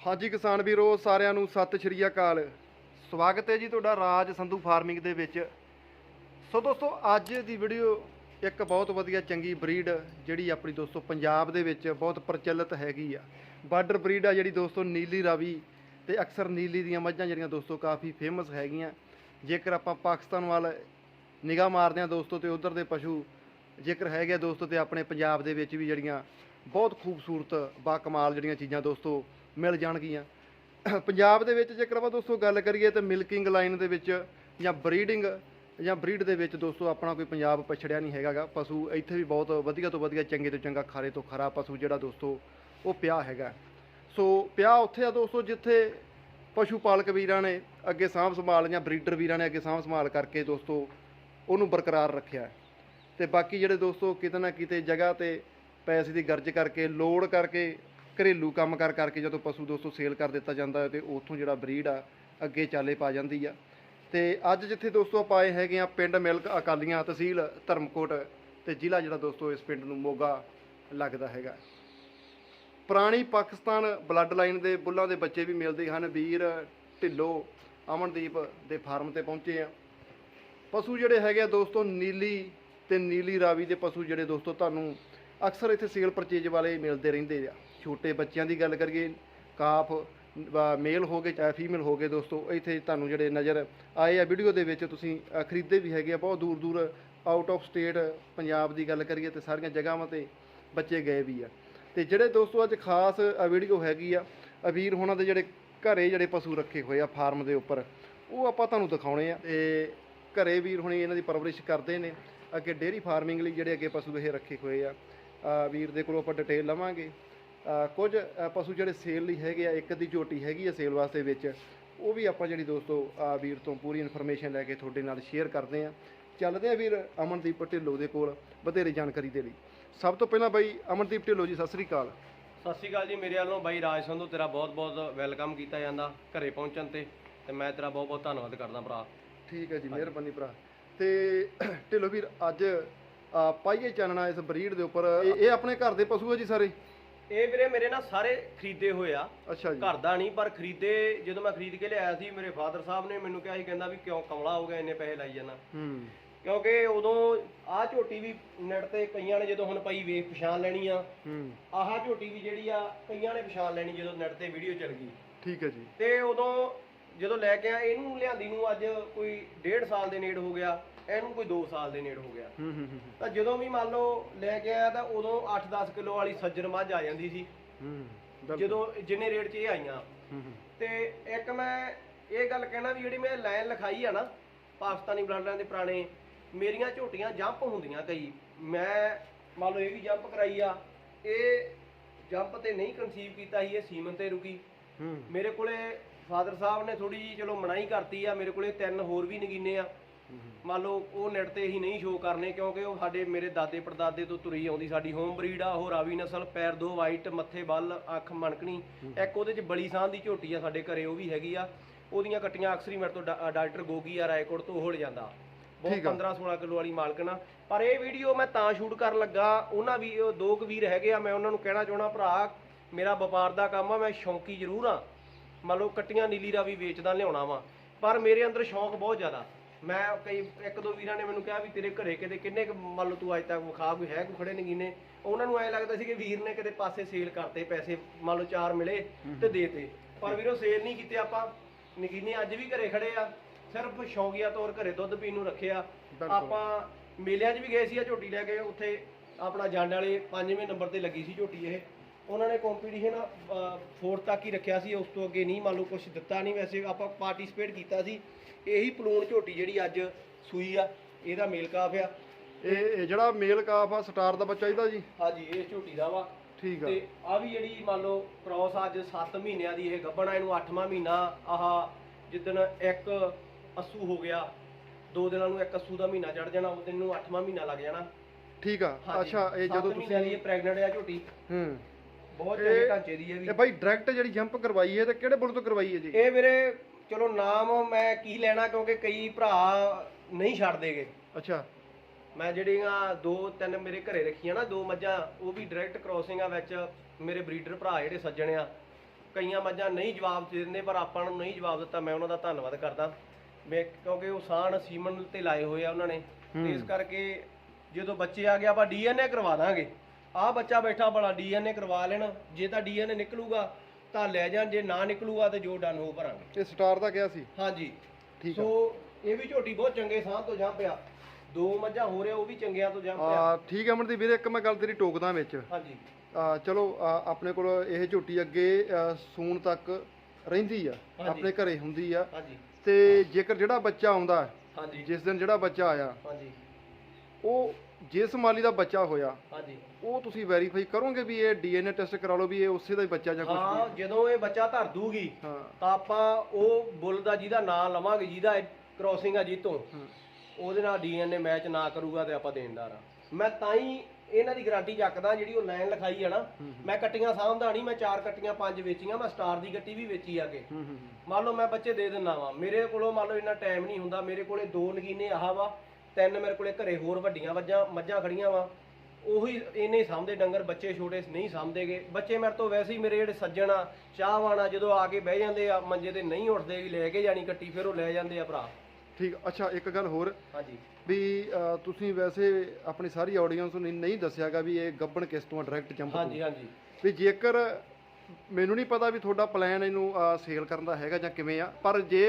ਹਾਂਜੀ ਕਿਸਾਨ ਵੀਰੋ, ਸਾਰਿਆਂ ਨੂੰ ਸਤਿ ਸ਼੍ਰੀ ਅਕਾਲ। ਸਵਾਗਤ ਹੈ ਜੀ ਤੁਹਾਡਾ ਰਾਜ ਸੰਧੂ ਫਾਰਮਿੰਗ ਦੇ ਵਿੱਚ। ਸੋ ਦੋਸਤੋ, ਅੱਜ ਦੀ ਵੀਡੀਓ ਇੱਕ ਬਹੁਤ ਵਧੀਆ ਚੰਗੀ ਬਰੀਡ ਜਿਹੜੀ ਆਪਣੀ ਦੋਸਤੋ ਪੰਜਾਬ ਦੇ ਵਿੱਚ ਬਹੁਤ ਪ੍ਰਚਲਿਤ ਹੈਗੀ ਆ। ਬਾਰਡਰ ਬਰੀਡ ਆ ਜਿਹੜੀ ਦੋਸਤੋ ਨੀਲੀ ਰਾਵੀ ਤੇ ਅਕਸਰ ਨੀਲੀ ਦੀਆਂ ਮੱਝਾਂ ਜਿਹੜੀਆਂ ਦੋਸਤੋ ਕਾਫੀ ਫੇਮਸ ਹੈਗੀਆਂ। ਜੇਕਰ ਆਪਾਂ ਪਾਕਿਸਤਾਨ ਵੱਲ ਨਿਗਾਹ ਮਾਰਦੇ ਹਾਂ ਦੋਸਤੋ ਤੇ ਉਧਰ ਦੇ ਪਸ਼ੂ, ਜੇਕਰ ਹੈਗੇ ਆ ਦੋਸਤੋ ਤੇ ਆਪਣੇ ਪੰਜਾਬ ਦੇ ਵਿੱਚ ਵੀ ਜਿਹੜੀਆਂ ਬਹੁਤ ਖੂਬਸੂਰਤ ਬਾ ਕਮਾਲ ਜਿਹੜੀਆਂ ਚੀਜ਼ਾਂ ਦੋਸਤੋ ਮਿਲ ਜਾਣਗੀਆਂ। ਪੰਜਾਬ ਦੇ ਵਿੱਚ ਜੇਕਰ ਆਪਾਂ ਦੋਸਤੋ ਗੱਲ ਕਰੀਏ ਤਾਂ ਮਿਲਕਿੰਗ ਲਾਈਨ ਦੇ ਵਿੱਚ ਜਾਂ ਬਰੀਡਿੰਗ ਜਾਂ ਬਰੀਡ ਦੇ ਵਿੱਚ ਦੋਸਤੋ ਆਪਣਾ ਕੋਈ ਪੰਜਾਬ ਪਛੜਿਆ ਨਹੀਂ ਹੈਗਾਗਾ। ਪਸ਼ੂ ਇੱਥੇ ਵੀ ਬਹੁਤ ਵਧੀਆ ਤੋਂ ਵਧੀਆ ਚੰਗੇ ਤੋਂ ਚੰਗਾ, ਖਾਰੇ ਤੋਂ ਖਰਾ ਪਸ਼ੂ ਜਿਹੜਾ ਦੋਸਤੋ ਉਹ ਪਿਆ ਹੈਗਾ। ਸੋ ਪਿਆ ਉੱਥੇ ਆ ਦੋਸਤੋ ਜਿੱਥੇ ਪਸ਼ੂ ਪਾਲਕ ਵੀਰਾਂ ਨੇ ਅੱਗੇ ਸਾਂਭ ਸੰਭਾਲ ਜਾਂ ਬਰੀਡਰ ਵੀਰਾਂ ਨੇ ਅੱਗੇ ਸਾਂਭ ਸੰਭਾਲ ਕਰਕੇ ਦੋਸਤੋ ਉਹਨੂੰ ਬਰਕਰਾਰ ਰੱਖਿਆ। ਹੈ। ਤੇ ਬਾਕੀ ਜਿਹੜੇ ਦੋਸਤੋ ਕਿਤੇ ਨਾ ਕਿਤੇ ਜਗ੍ਹਾ ਤੇ ਪੈਸੇ ਦੀ ਗਰਜ ਕਰਕੇ, ਲੋੜ ਕਰਕੇ ਘਰੇਲੂ ਕੰਮ ਕਰ ਕਰਕੇ ਜਦੋਂ ਪਸ਼ੂ ਦੋਸਤੋ ਸੇਲ ਕਰ ਦਿੱਤਾ ਜਾਂਦਾ ਹੈ ਤੇ ਉੱਥੋਂ ਜਿਹੜਾ ਬਰੀਡ ਆ, ਅੱਗੇ ਚਾਲੇ ਪਾ ਜਾਂਦੀ ਆ। ਤੇ ਅੱਜ ਜਿੱਥੇ ਦੋਸਤੋ ਆਪਾਂ ਆਏ ਹੈਗੇ ਆ ਪਿੰਡ ਮਿਲਕ ਅਕਾਲੀਆਂ ਤਹਿਸੀਲ ਧਰਮਕੋਟ ਤੇ ਜ਼ਿਲ੍ਹਾ ਜਿਹੜਾ ਦੋਸਤੋ ਇਸ ਪਿੰਡ ਨੂੰ ਮੋਗਾ ਲੱਗਦਾ ਹੈਗਾ। ਪੁਰਾਣੀ ਪਾਕਿਸਤਾਨ ਬਲੱਡ ਲਾਈਨ ਦੇ ਬੁੱਲਾਂ ਦੇ ਬੱਚੇ ਵੀ ਮਿਲਦੇ ਹਨ, ਵੀਰ ਢਿੱਲੋਂ ਅਮਨਦੀਪ ਦੇ ਫਾਰਮ ਤੇ ਪਹੁੰਚੇ ਆ। ਪਸ਼ੂ ਜਿਹੜੇ ਹੈਗੇ ਆ ਦੋਸਤੋ ਨੀਲੀ ਤੇ ਨੀਲੀ ਰਾਵੀ ਦੇ ਪਸ਼ੂ ਜਿਹੜੇ ਦੋਸਤੋ ਤੁਹਾਨੂੰ ਅਕਸਰ ਇੱਥੇ ਸੇਲ ਪਰਚੇਜ ਵਾਲੇ ਮਿਲਦੇ ਰਹਿੰਦੇ ਆ। ਛੋਟੇ ਬੱਚਿਆਂ ਦੀ ਗੱਲ ਕਰੀਏ, ਕਾਫ ਮੇਲ ਹੋ ਗਏ, ਚਾਹੇ ਫੀਮੇਲ ਹੋ ਗਏ ਦੋਸਤੋ, ਇੱਥੇ ਤੁਹਾਨੂੰ ਜਿਹੜੇ ਨਜ਼ਰ ਆਏ ਆ ਵੀਡੀਓ ਦੇ ਵਿੱਚ, ਤੁਸੀਂ ਖਰੀਦੇ ਵੀ ਹੈਗੇ ਆ, ਬਹੁਤ ਦੂਰ ਦੂਰ ਆਊਟ ਆਫ ਸਟੇਟ ਪੰਜਾਬ ਦੀ ਗੱਲ ਕਰੀਏ ਤੇ ਸਾਰੀਆਂ ਜਗ੍ਹਾਵਾਂ ਤੇ ਬੱਚੇ ਗਏ ਵੀ ਆ। ਤੇ ਜਿਹੜੇ ਦੋਸਤੋ, ਅੱਜ ਖਾਸ ਵੀਡੀਓ ਹੈਗੀ ਆ ਅਵੀਰ ਹੋਣਾ ਦੇ ਜਿਹੜੇ ਘਰੇ ਜਿਹੜੇ ਪਸ਼ੂ ਰੱਖੇ ਹੋਏ ਆ ਫਾਰਮ ਦੇ ਉੱਪਰ, ਉਹ ਆਪਾਂ ਤੁਹਾਨੂੰ ਦਿਖਾਉਣੇ ਆ। ਤੇ ਘਰੇ ਵੀਰ ਹੁਣੇ ਇਹਨਾਂ ਦੀ ਪਰਵਰਿਸ਼ ਕਰਦੇ ਨੇ, ਅੱਗੇ ਡੇਅਰੀ ਫਾਰਮਿੰਗ ਲਈ ਜਿਹੜੇ ਅੱਗੇ ਪਸ਼ੂ ਇਹ ਰੱਖੇ ਹੋਏ ਆ। ਵੀਰ ਦੇ ਕੋਲੋਂ ਆਪਾਂ ਡਿਟੇਲ ਲਵਾਂਗੇ। ਕੁਝ ਪਸ਼ੂ ਜਿਹੜੇ ਸੇਲ ਲਈ ਹੈਗੇ ਆ ਇੱਕ ਦੀ ਝੋਟੀ ਹੈਗੀ ਆ ਸੇਲ ਵਾਸਤੇ ਵਿੱਚ ਉਹ ਵੀ ਆਪਾਂ ਜਿਹੜੀ ਦੋਸਤੋ ਵੀਰ ਤੋਂ ਪੂਰੀ ਇਨਫੋਰਮੇਸ਼ਨ ਲੈ ਕੇ ਤੁਹਾਡੇ ਨਾਲ ਸ਼ੇਅਰ ਕਰਦੇ ਆ। ਚੱਲਦੇ ਆ ਵੀਰ ਅਮਨਦੀਪ ਢਿੱਲੋਂ ਦੇ ਕੋਲ ਵਧੇਰੇ ਜਾਣਕਾਰੀ ਦੇ ਲਈ। ਸਭ ਤੋਂ ਪਹਿਲਾਂ ਬਾਈ ਅਮਨਦੀਪ ਢਿੱਲੋਂ ਜੀ ਸਤਿ ਸ੍ਰੀ ਅਕਾਲ। ਸਤਿ ਸ਼੍ਰੀ ਅਕਾਲ ਜੀ ਮੇਰੇ ਵੱਲੋਂ ਬਾਈ ਰਾਜ ਸੰਧੂ ਤੇਰਾ ਬਹੁਤ-ਬਹੁਤ ਵੈਲਕਮ ਕੀਤਾ ਜਾਂਦਾ ਘਰੇ ਪਹੁੰਚਣ ਤੇ ਤੇ ਮੈਂ ਤੇਰਾ ਬਹੁਤ-ਬਹੁਤ ਧੰਨਵਾਦ ਕਰਦਾ ਭਰਾ। ਠੀਕ ਹੈ ਜੀ ਮਿਹਰਬਾਨੀ ਭਰਾ। ਤੇ ਢਿੱਲੋਂ ਵੀਰ ਅੱਜ ਪਾਈਏ ਚਾਨਣਾ ਇਸ ਬਰੀਡ ਦੇ ਉੱਪਰ। ਇਹ ਇਹ ਆਪਣੇ ਘਰ ਦੇ ਪਸ਼ੂ ਆ ਜੀ ਸਾਰੇ? ਇਹ ਵੀਰੇ ਮੇਰੇ ਨਾਲ ਸਾਰੇ ਖਰੀਦੇ ਹੋਏ ਆ। ਅੱਛਾ ਜੀ। ਘਰ ਦਾ ਨਹੀਂ ਪਰ ਖਰੀਦੇ ਜਦੋਂ ਮੈਂ ਖਰੀਦ ਕੇ ਲਿਆਇਆ ਸੀ ਮੇਰੇ ਫਾਦਰ ਸਾਹਿਬ ਨੇ ਮੈਨੂੰ ਕਿਹਾ ਸੀ ਕਹਿੰਦਾ ਵੀ ਕਿਉਂ ਕਮਲਾ ਹੋ ਗਿਆ ਇੰਨੇ ਪੈਸੇ ਲਾਈ ਜਾਣਾ ਹੂੰ। ਕਿਉਂਕਿ ਉਦੋਂ ਆਹ ਝੋਟੀ ਵੀ ਨੈਟ ਤੇ ਕਈਆਂ ਨੇ ਜਦੋਂ ਹੁਣ ਪਈ ਵੇਖ ਪਛਾਣ ਲੈਣੀ ਆ। ਹੂੰ। ਆਹ ਝੋਟੀ ਵੀ ਜਿਹੜੀ ਆ ਕਈਆਂ ਨੇ ਪਛਾਣ ਲੈਣੀ ਜਦੋਂ ਨੈਟ ਤੇ ਵੀਡੀਓ ਚੱਲ ਗਈ। ਠੀਕ ਹੈ ਜੀ। ਤੇ ਉਦੋਂ ਜਦੋਂ ਲੈ ਕੇ ਆ ਇਹਨੂੰ ਲਿਆਂਦੀ ਨੂੰ ਅੱਜ ਕੋਈ 1.5 ਸਾਲ ਦੇ ਨੇੜ ਹੋ ਗਿਆ। ਇਹਨੂੰ ਕੋਈ 2 ਸਾਲ ਦੇ ਨੇੜ ਹੋ ਗਿਆ। ਹੂੰ ਹੂੰ ਹੂੰ। ਤਾਂ ਜਦੋਂ ਵੀ ਮੰਨ ਲਓ ਲੈ ਕੇ ਆਇਆ ਤਾਂ ਉਦੋਂ 8-10 ਕਿਲੋ ਵਾਲੀ ਸੱਜਰ ਮੱਝ ਆ ਜਾਂਦੀ ਸੀ। ਹੂੰ ਬਿਲਕੁਲ। ਜਦੋਂ ਜਿੰਨੇ ਰੇਟ 'ਚ ਇਹ ਆਈਆਂ। ਹੂੰ ਹੂੰ। ਤੇ ਇੱਕ ਮੈਂ ਇਹ ਗੱਲ ਕਹਿਣਾ ਵੀ ਜਿਹੜੀ ਮੈਂ ਲਾਈਨ ਲਿਖਾਈ ਆ ਨਾ ਪਾਕਿਸਤਾਨੀ ਬਲੱਡਾਂ ਦੇ ਪੁਰਾਣੇ ਮੇਰੀਆਂ ਝੋਟੀਆਂ ਜੰਪ ਹੁੰਦੀਆਂ ਕਈ। ਮੈਂ ਮੰਨ ਲਓ ਇਹ ਵੀ ਜੰਪ ਕਰਾਈ ਆ। ਇਹ ਜੰਪ ਤੇ ਨਹੀਂ ਕਨਸੀਵ ਕੀਤਾ ਸੀ ਇਹ ਸੀਮਨ ਤੇ ਰੁਕੀ। ਹੂੰ। ਮੇਰੇ ਕੋਲੇ ਫਾਦਰ ਸਾਹਿਬ ਨੇ ਥੋੜੀ ਜੀ ਚਲੋ ਮਨਾਈ ਕਰਤੀ ਆ ਮੇਰੇ ਕੋਲੇ ਤਿੰਨ ਹੋਰ ਵੀ ਨਗੀਨੇ ਆ। ਮੰਨ ਲਓ ਉਹ ਨੈਟ ਤੇ ਹੀ ਨਹੀਂ ਸ਼ੋਅ ਕਰਨੇ ਕਿਉਂਕਿ ਉਹ ਸਾਡੇ ਮੇਰੇ ਦਾਦੇ ਪੜਦਾਦੇ ਤੋਂ ਤੁਰੀ ਆਉਂਦੀ ਸਾਡੀ ਹੋਮ ਬਰੀਡ ਆ ਉਹ ਰਾਵੀ ਨਸਲ ਪੈਰ ਦੋ ਵਾਈਟ ਮੱਥੇ ਬੱਲ ਅੱਖ ਮਣਕਣੀ। ਇੱਕ ਉਹਦੇ ਚ ਬਲੀ ਸਾਹ ਦੀ ਝੋਟੀ ਆ ਸਾਡੇ ਘਰੇ ਉਹ ਵੀ ਹੈਗੀ ਆ। ਉਹਦੀਆਂ ਕੱਟੀਆਂ ਅਕਸਰ ਹੀ ਮੇਰੇ ਤੋਂ ਡਾਕਟਰ ਗੋਗੀ ਆ ਰਾਏਕੋਟ ਤੋਂ ਉਹ ਲਿਜਾਂਦਾ ਬਹੁਤ ਠੀਕ ਆ। 15 16 ਕਿਲੋ ਵਾਲੀ ਮਾਲਕਣ ਆ ਪਰ ਇਹ ਵੀਡੀਓ ਮੈਂ ਤਾਂ ਸ਼ੂਟ ਕਰਨ ਲੱਗਾ। ਉਹਨਾਂ ਵੀ ਦੋ ਕੁ ਵੀਰ ਹੈਗੇ ਆ ਮੈਂ ਉਹਨਾਂ ਨੂੰ ਕਹਿਣਾ ਚਾਹਣਾ ਭਰਾ ਮੇਰਾ ਵਪਾਰ ਦਾ ਕੰਮ ਆ ਮੈਂ ਸ਼ੌਂਕੀ ਜ਼ਰੂਰ ਆ। ਮੰਨ ਲਓ ਕੱਟੀਆਂ ਨੀਲੀ ਰਾਵੀ ਵੇਚਦਾ ਲਿਆਉਣਾ ਵਾ। ਪਰ ਮੇਰੇ ਅੰਦਰ ਸ਼ੌਂਕ ਬਹੁਤ ਜ਼ਿਆਦਾ। ਮੈਂ ਕਈ ਇੱਕ ਦੋ ਵੀਰਾਂ ਨੇ ਮੈਨੂੰ ਕਿਹਾ ਵੀ ਤੇਰੇ ਘਰੇ ਕਿਤੇ ਕਿੰਨੇ ਕੁ ਮੰਨ ਲਓ ਤੂੰ ਅੱਜ ਤੱਕ ਵਿਖਾ ਕੋਈ ਹੈ ਕੋਈ ਖੜੇ ਨਗੀਨੇ? ਉਹਨਾਂ ਨੂੰ ਐ ਲੱਗਦਾ ਸੀ ਕਿ ਵੀਰ ਨੇ ਕਿਤੇ ਪਾਸੇ ਸੇਲ ਕਰਤੇ ਪੈਸੇ ਮੰਨ ਲਓ ਚਾਰ ਮਿਲੇ ਤੇ ਦੇਤੇ। ਪਰ ਵੀਰੋ ਸੇਲ ਨਹੀਂ ਕੀਤੇ ਆਪਾਂ। ਨਗੀਨੇ ਅੱਜ ਵੀ ਘਰੇ ਖੜੇ ਆ। ਸਿਰਫ ਸ਼ੌਂਕੀਆ ਤੌਰ ਘਰੇ ਦੁੱਧ ਪੀਣ ਨੂੰ ਰੱਖਿਆ। ਆਪਾਂ ਮੇਲਿਆਂ 'ਚ ਵੀ ਗਏ ਸੀ ਆ ਝੋਟੀ ਲੈ ਕੇ। ਉੱਥੇ ਆਪਣਾ ਜੰਡ ਵਾਲੇ ਪੰਜਵੇਂ ਨੰਬਰ ਤੇ ਲੱਗੀ ਸੀ ਝੋਟੀ ਇਹ। ਉਹਨਾਂ ਨੇ ਕੰਪੀਟੀਸ਼ਨ ਫੋਰਥ ਤੱਕ ਹੀ ਰੱਖਿਆ ਸੀ ਉਸ ਤੋਂ ਅੱਗੇ ਨਹੀਂ ਮੰਨ ਲਓ ਕੁਝ ਦਿੱਤਾ ਨਹੀਂ ਵੈਸੇ ਆਪਾਂ ਪਾਰਟਿਸਿਪੇਟ ਕੀਤਾ ਸੀ। ਇਹੀ ਪਲੂਣ ਝੋਟੀ ਜਿਹੜੀ ਅੱਜ ਸੂਈ ਆ ਇਹਦਾ ਮੇਲ ਕਾਫ ਆ। ਇਹ ਇਹ ਜਿਹੜਾ ਮੇਲ ਕਾਫ ਆ ਸਟਾਰ ਦਾ ਬੱਚਾ ਇਹਦਾ ਜੀ? ਹਾਂਜੀ ਇਹ ਝੋਟੀ ਦਾ ਵਾ। ਠੀਕ ਆ। ਤੇ ਆ ਵੀ ਜਿਹੜੀ ਮੰਨ ਲਓ ਕ੍ਰੋਸ ਅੱਜ 7 ਮਹੀਨਿਆਂ ਦੀ ਇਹ ਗੱਭਣਾ ਇਹਨੂੰ 8ਵਾਂ ਮਹੀਨਾ ਆਹ ਜਿੱਦਣ ਇੱਕ ਅਸੂ ਹੋ ਗਿਆ ਦੋ ਦਿਨਾਂ ਨੂੰ ਇੱਕ ਅਸੂ ਦਾ ਮਹੀਨਾ ਚੜ ਜਾਣਾ ਉਸ ਦਿਨ ਨੂੰ 8ਵਾਂ ਮਹੀਨਾ ਲੱਗ ਜਾਣਾ। ਠੀਕ ਆ। ਅੱਛਾ ਇਹ ਜਦੋਂ ਤੁਸੀਂ ਇਹ ਪ੍ਰੈਗਨੈਂਟ ਆ ਝੋਟੀ। ਹੂੰ। ਬਹੁਤ ਚੰਗੇ ਢਾਂਚੇ ਦੀ ਹੈ ਵੀ। ਇਹ ਬਾਈ ਡਾਇਰੈਕਟ ਜਿਹੜੀ ਜੰਪ ਕਰਵਾਈ ਹੈ ਤੇ ਕਿਹੜੇ ਬੁੱਲ ਤੋਂ ਕਰਵਾਈ ਹੈ ਜੀ? ਇਹ ਵੀਰੇ ਚਲੋ ਨਾਮ ਮੈਂ ਕੀ ਲੈਣਾ ਕਿਉਂਕਿ ਕਈ ਭਰਾ ਨਹੀਂ ਛੱਡਦੇਗੇ। ਅੱਛਾ। ਮੈਂ ਜਿਹੜੀਆਂ ਦੋ ਤਿੰਨ ਮੇਰੇ ਘਰੇ ਰੱਖੀਆਂ ਨਾ ਦੋ ਮੱਝਾਂ ਉਹ ਵੀ ਡਾਇਰੈਕਟ ਕ੍ਰੋਸਿੰਗ ਵਿੱਚ ਮੇਰੇ ਬਰੀਡਰ ਭਰਾ ਜਿਹੜੇ ਸੱਜਣ ਆ। ਕਈਆਂ ਮੱਝਾਂ ਨਹੀਂ ਜਵਾਬ ਦੇ ਦਿੰਦੇ ਪਰ ਆਪਾਂ ਨੂੰ ਨਹੀਂ ਜਵਾਬ ਦਿੱਤਾ ਮੈਂ ਉਹਨਾਂ ਦਾ ਧੰਨਵਾਦ ਕਰਦਾ। ਕਿਉਂਕਿ ਉਹ ਸਾਨ ਸੀਮਨ ਤੇ ਲਾਏ ਹੋਏ ਆ ਉਹਨਾਂ ਨੇ। ਤੇ ਇਸ ਕਰਕੇ ਜਦੋਂ ਬੱਚੇ ਆ ਗਿਆ ਆਪਾਂ ਡੀਐਨਏ ਕਰਵਾ ਦਾਂਗੇ। ਆਹ ਬੱਚਾ ਬੈਠਾ ਬੜਾ ਡੀਐਨਏ ਕਰਵਾ ਲੈਣ ਜੇ ਤਾਂ ਡੀਐਨਏ ਨਿਕਲੂਗਾ ਤਾਂ ਲੈ ਜਾਣ ਜੇ ਨਾ ਨਿਕਲੂਗਾ ਤੇ ਜੋ ਡਨ ਹੋ ਭਰਾਂਗੇ। ਇਹ ਸਟਾਰ ਦਾ ਕਿਹਾ ਸੀ? ਹਾਂਜੀ। ਠੀਕ ਆ। ਸੋ ਇਹ ਵੀ ਝੋਟੀ ਬਹੁਤ ਚੰਗੇ ਸਾਹ ਤੋਂ ਜਾਂ ਪਿਆ ਦੋ ਮੱਝਾਂ ਹੋ ਰਿਹਾ ਉਹ ਵੀ ਚੰਗਿਆਂ ਤੋਂ ਜਾਂ ਪਿਆ ਆ ਠੀਕ ਹੈ ਅਮਰਦੀਪ ਵੀਰੇ ਇੱਕ ਮੈਂ ਗੱਲ ਤੇਰੀ ਟੋਕਦਾ ਵਿੱਚ। ਹਾਂਜੀ। ਆ ਚਲੋ ਆ, ਆਪਣੇ ਕੋਲ ਇਹ ਝੋਟੀ ਅੱਗੇ ਆ, ਸੂਣ ਤੱਕ ਰਹਿੰਦੀ ਆ ਹਾਂਜੀ। ਆਪਣੇ ਘਰੇ ਹੁੰਦੀ ਆ। ਹਾਂਜੀ। ਤੇ ਜੇਕਰ ਜਿਹੜਾ ਬੱਚਾ ਆਉਂਦਾ ਹਾਂਜੀ। ਜਿਸ ਦਿਨ ਜਿਹੜਾ ਬੱਚਾ ਆਇਆ ਹਾਂਜੀ। ਉਹ ਜਿਸ ਮਾਲੀ ਦਾ ਬੱਚਾ ਹੋਇਆ ਹਾਂਜੀ। ਉਹ ਤੁਸੀਂ ਵੈਰੀਫਾਈ ਕਰੋਗੇ ਵੀ ਇਹ ਡੀਐਨਏ ਟੈਸਟ ਕਰਾ ਲਓ ਵੀ ਇਹ ਉਸੇ ਦਾ ਹੀ ਬੱਚਾ ਜਾਂ ਕੁਝ ਹਾਂ ਜਦੋਂ ਇਹ ਬੱਚਾ ਧਰ ਦੂਗੀ ਹਾਂ। ਤਾਂ ਆਪਾਂ ਉਹ ਬੁੱਲ ਦਾ ਜਿਹਦਾ ਨਾਂ ਲਵਾਂਗੇ ਜਿਹਦਾ ਕ੍ਰੋਸਿੰਗ ਆ ਜੀਤੋਂ। ਉਹਦੇ ਨਾਲ ਡੀਐਨਏ ਮੈਚ ਨਾ ਕਰੂਗਾ ਤੇ ਆਪਾਂ ਦੇਣਦਾਰ ਆ। ਮੈਂ ਤਾਂ ਹੀ ਇਹਨਾਂ ਦੀ ਗਾਰੰਟੀ ਚੱਕਦਾ ਜਿਹੜੀ ਉਹ ਲਾਈਨ ਲਿਖਾਈ ਆ ਨਾ ਮੈਂ ਕੱਟੀਆਂ ਸਾਂਭਦਾ ਨਹੀਂ ਮੈਂ ਚਾਰ ਕੱਟੀਆਂ ਪੰਜ ਵੇਚੀਆਂ ਮੈਂ ਸਟਾਰ ਦੀ ਗੱਟੀ ਵੀ ਵੇਚੀ ਆ ਕੇ ਹੂੰ ਹੂੰ ਮੰਨ ਲਓ ਮੈਂ ਬੱਚੇ ਦੇ ਦਿੰਦਾ ਵਾਂ ਮੇਰੇ ਕੋਲੋਂ ਮੰਨ ਲਓ ਇੰਨਾ ਟਾਈਮ ਨਹੀਂ ਹੁੰਦਾ ਮੇਰੇ ਕੋਲੇ ਦੋ ਨਗੀਨੇ ਆਹ ਵਾ ਤਿੰਨ ਮੇਰੇ ਕੋਲੇ ਘਰੇ ਹੋਰ ਵੱਡੀਆਂ ਵੱਜਾਂ ਮੱਝਾਂ ਖੜੀਆਂ ਵਾ। ਉਹੀ ਇਹਨੇ ਸਾਂਭਦੇ ਡੰਗਰ ਬੱਚੇ ਛੋਟੇ ਨਹੀਂ ਸਾਂਭਦੇਗੇ। ਬੱਚੇ ਮੇਰੇ ਤੋਂ ਵੈਸੇ ਹੀ ਮੇਰੇ ਜਿਹੜੇ ਸੱਜਣ ਆ ਚਾਹਵਾਨ ਜਦੋਂ ਆ ਕੇ ਬਹਿ ਜਾਂਦੇ ਆ ਮੰਜੇ ਤੇ ਨਹੀਂ ਉੱਠਦੇ ਵੀ ਲੈ ਕੇ ਜਾਣੀ ਕੱਟੀ ਫਿਰ ਉਹ ਲੈ ਜਾਂਦੇ ਆ ਭਰਾ। ਠੀਕ ਅੱਛਾ ਇੱਕ ਗੱਲ ਹੋਰ। ਹਾਂਜੀ। ਵੀ ਅ, ਤੁਸੀਂ ਵੈਸੇ ਆਪਣੀ ਸਾਰੀ ਆਡੀਅנס ਨੂੰ ਨਹੀਂ ਦੱਸਿਆਗਾ ਵੀ ਇਹ ਗੱਬਣ ਕਿਸ ਤੋਂ ਡਾਇਰੈਕਟ ਜੰਪ ਤੋਂ। ਹਾਂਜੀ ਹਾਂਜੀ। ਵੀ ਜੇਕਰ ਮੈਨੂੰ ਨਹੀਂ ਪਤਾ ਵੀ ਤੁਹਾਡਾ ਪਲਾਨ ਇਹਨੂੰ ਸੇਲ ਕਰਨ ਦਾ ਹੈਗਾ ਜਾਂ ਕਿਵੇਂ ਆ ਪਰ ਜੇ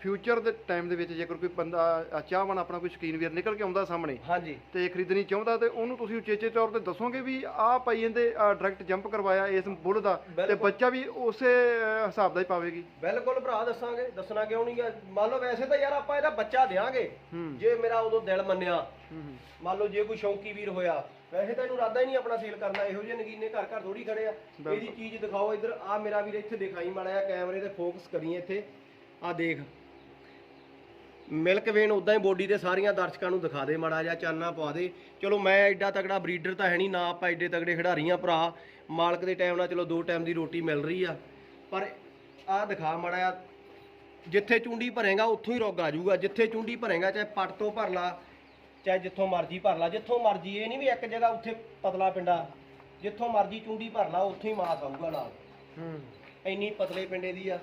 ਫਿਊਚਰ ਦੇ ਟਾਈਮ ਦੇ ਵਿੱਚ ਜੇਕਰ ਕੋਈ ਬੰਦਾ ਅ, ਚਾਹਵਾਨ ਆਪਣਾ ਕੋਈ ਸ਼ਕੀਨ ਵੀਰ ਨਿਕਲ ਕੇ ਆਉਂਦਾ ਸਾਹਮਣੇ ਹਾਂਜੀ। ਤੇ ਖਰੀਦਣੀ ਚਾਹੁੰਦਾ ਤੇ ਉਹਨੂੰ ਤੁਸੀਂ ਉਚੇਚੇ ਤੌਰ ਤੇ ਦੱਸੋਗੇ ਵੀ ਆਹ ਭਾਈ ਇਹਦੇ ਡਾਇਰੈਕਟ ਜੰਪ ਕਰਵਾਇਆ ਇਸ ਬੁੱਲ ਦਾ ਤੇ ਬਿਲਕੁਲ। ਬੱਚਾ ਵੀ ਉਸੇ ਅ, ਹਿਸਾਬ ਦਾ ਹੀ ਪਾਵੇਗੀ। ਬਿਲਕੁਲ ਭਰਾ ਦੱਸਾਂਗੇ। ਦੱਸਣਾ ਕਿਉਂ ਨਹੀਂ ਗਾ? ਮੰਨ ਲਓ ਵੈਸੇ ਤਾਂ ਯਾਰ ਆਪਾਂ ਇਹਦਾ ਬੱਚਾ ਦੇਾਂਗੇ ਹੂੰ। ਜੇ ਮੇਰਾ ਉਦੋਂ ਦਿਲ ਮੰਨਿਆ। ਹੂੰ। ਮੰਨ ਲਓ ਜੇ ਕੋਈ ਸ਼ੌਂਕੀ ਵੀਰ ਹੋਇਆ ਵੈਸੇ ਤਾਂ ਇਹਨੂੰ ਇਰਾਦਾ ਹੀ ਨਹੀਂ ਆਪਣਾ ਸੇਲ ਕਰਨਾ। ਇਹੋ ਜਿਹੇ ਨਗੀਨੇ ਘਰ ਘਰ ਥੋੜੀ ਖੜੇ ਆ। ਇਹਦੀ ਚੀਜ਼ ਦਿਖਾਓ ਇੱਧਰ। ਆ ਮੇਰਾ ਵੀਰ ਇੱਥੇ ਦਿਖਾਈ ਮਾੜਾ ਜਿਹਾ ਕੈਮਰੇ ਤੇ ਫੋਕਸ ਕਰੀਏ ਇੱਥੇ। ਆ ਦੇਖ। ਮਿਲਕ ਵੇਨ ਉਦਾਂ ਹੀ ਬੋਡੀ ਤੇ ਸਾਰੀਆਂ ਦਰਸ਼ਕਾਂ ਨੂੰ ਦਿਖਾ ਦੇ ਮਾੜਾ ਜਿਹਾ ਚਾਨਣਾ ਪਵਾ ਦੇ। ਚਲੋ ਮੈਂ ਐਡਾ ਤਗੜਾ ਬਰੀਡਰ ਤਾਂ ਹੈ ਨਹੀਂ ਨਾ ਆਪਾਂ ਐਡੇ ਤਗੜੇ ਖਿਡਾਰੀਆਂ ਭਰਾ। ਮਾਲਕ ਦੇ ਟਾਈਮ ਨਾਲ ਚਲੋ ਦੋ ਟਾਈਮ ਦੀ ਰੋਟੀ ਮਿਲ ਰਹੀ ਆ। ਪਰ ਆਹ ਦਿਖਾ ਮਾੜਾ ਜਿਹਾ ਜਿੱਥੇ ਚੁੰਡੀ ਭਰੇਗਾ ਉੱਥੋਂ ਹੀ ਰੋਗ ਆ ਜਾਊਗਾ। ਜਿੱਥੇ ਚੁੰਡੀ ਭਰੇਗਾ ਚਾਹੇ ਪੱਟ ਤੋਂ ਭਰ ਲਾ ਚਾਹੇ ਜਿੱਥੋਂ ਮਰਜ਼ੀ ਭਰ ਲਾ। ਜਿੱਥੋਂ ਮਰਜ਼ੀ ਇਹ ਨਹੀਂ ਵੀ ਇੱਕ ਜਗ੍ਹਾ ਉੱਥੇ ਪਤਲਾ ਪਿੰਡਾ ਜਿੱਥੋਂ ਮਰਜ਼ੀ ਚੁੰਡੀ ਭਰ ਲਾ ਉੱਥੋਂ ਹੀ ਮਾਸ ਆਊਗਾ ਨਾਲ। ਹੂੰ। ਇੰਨੀ ਪਤਲੇ ਪਿੰਡੇ ਦੀ ਆ।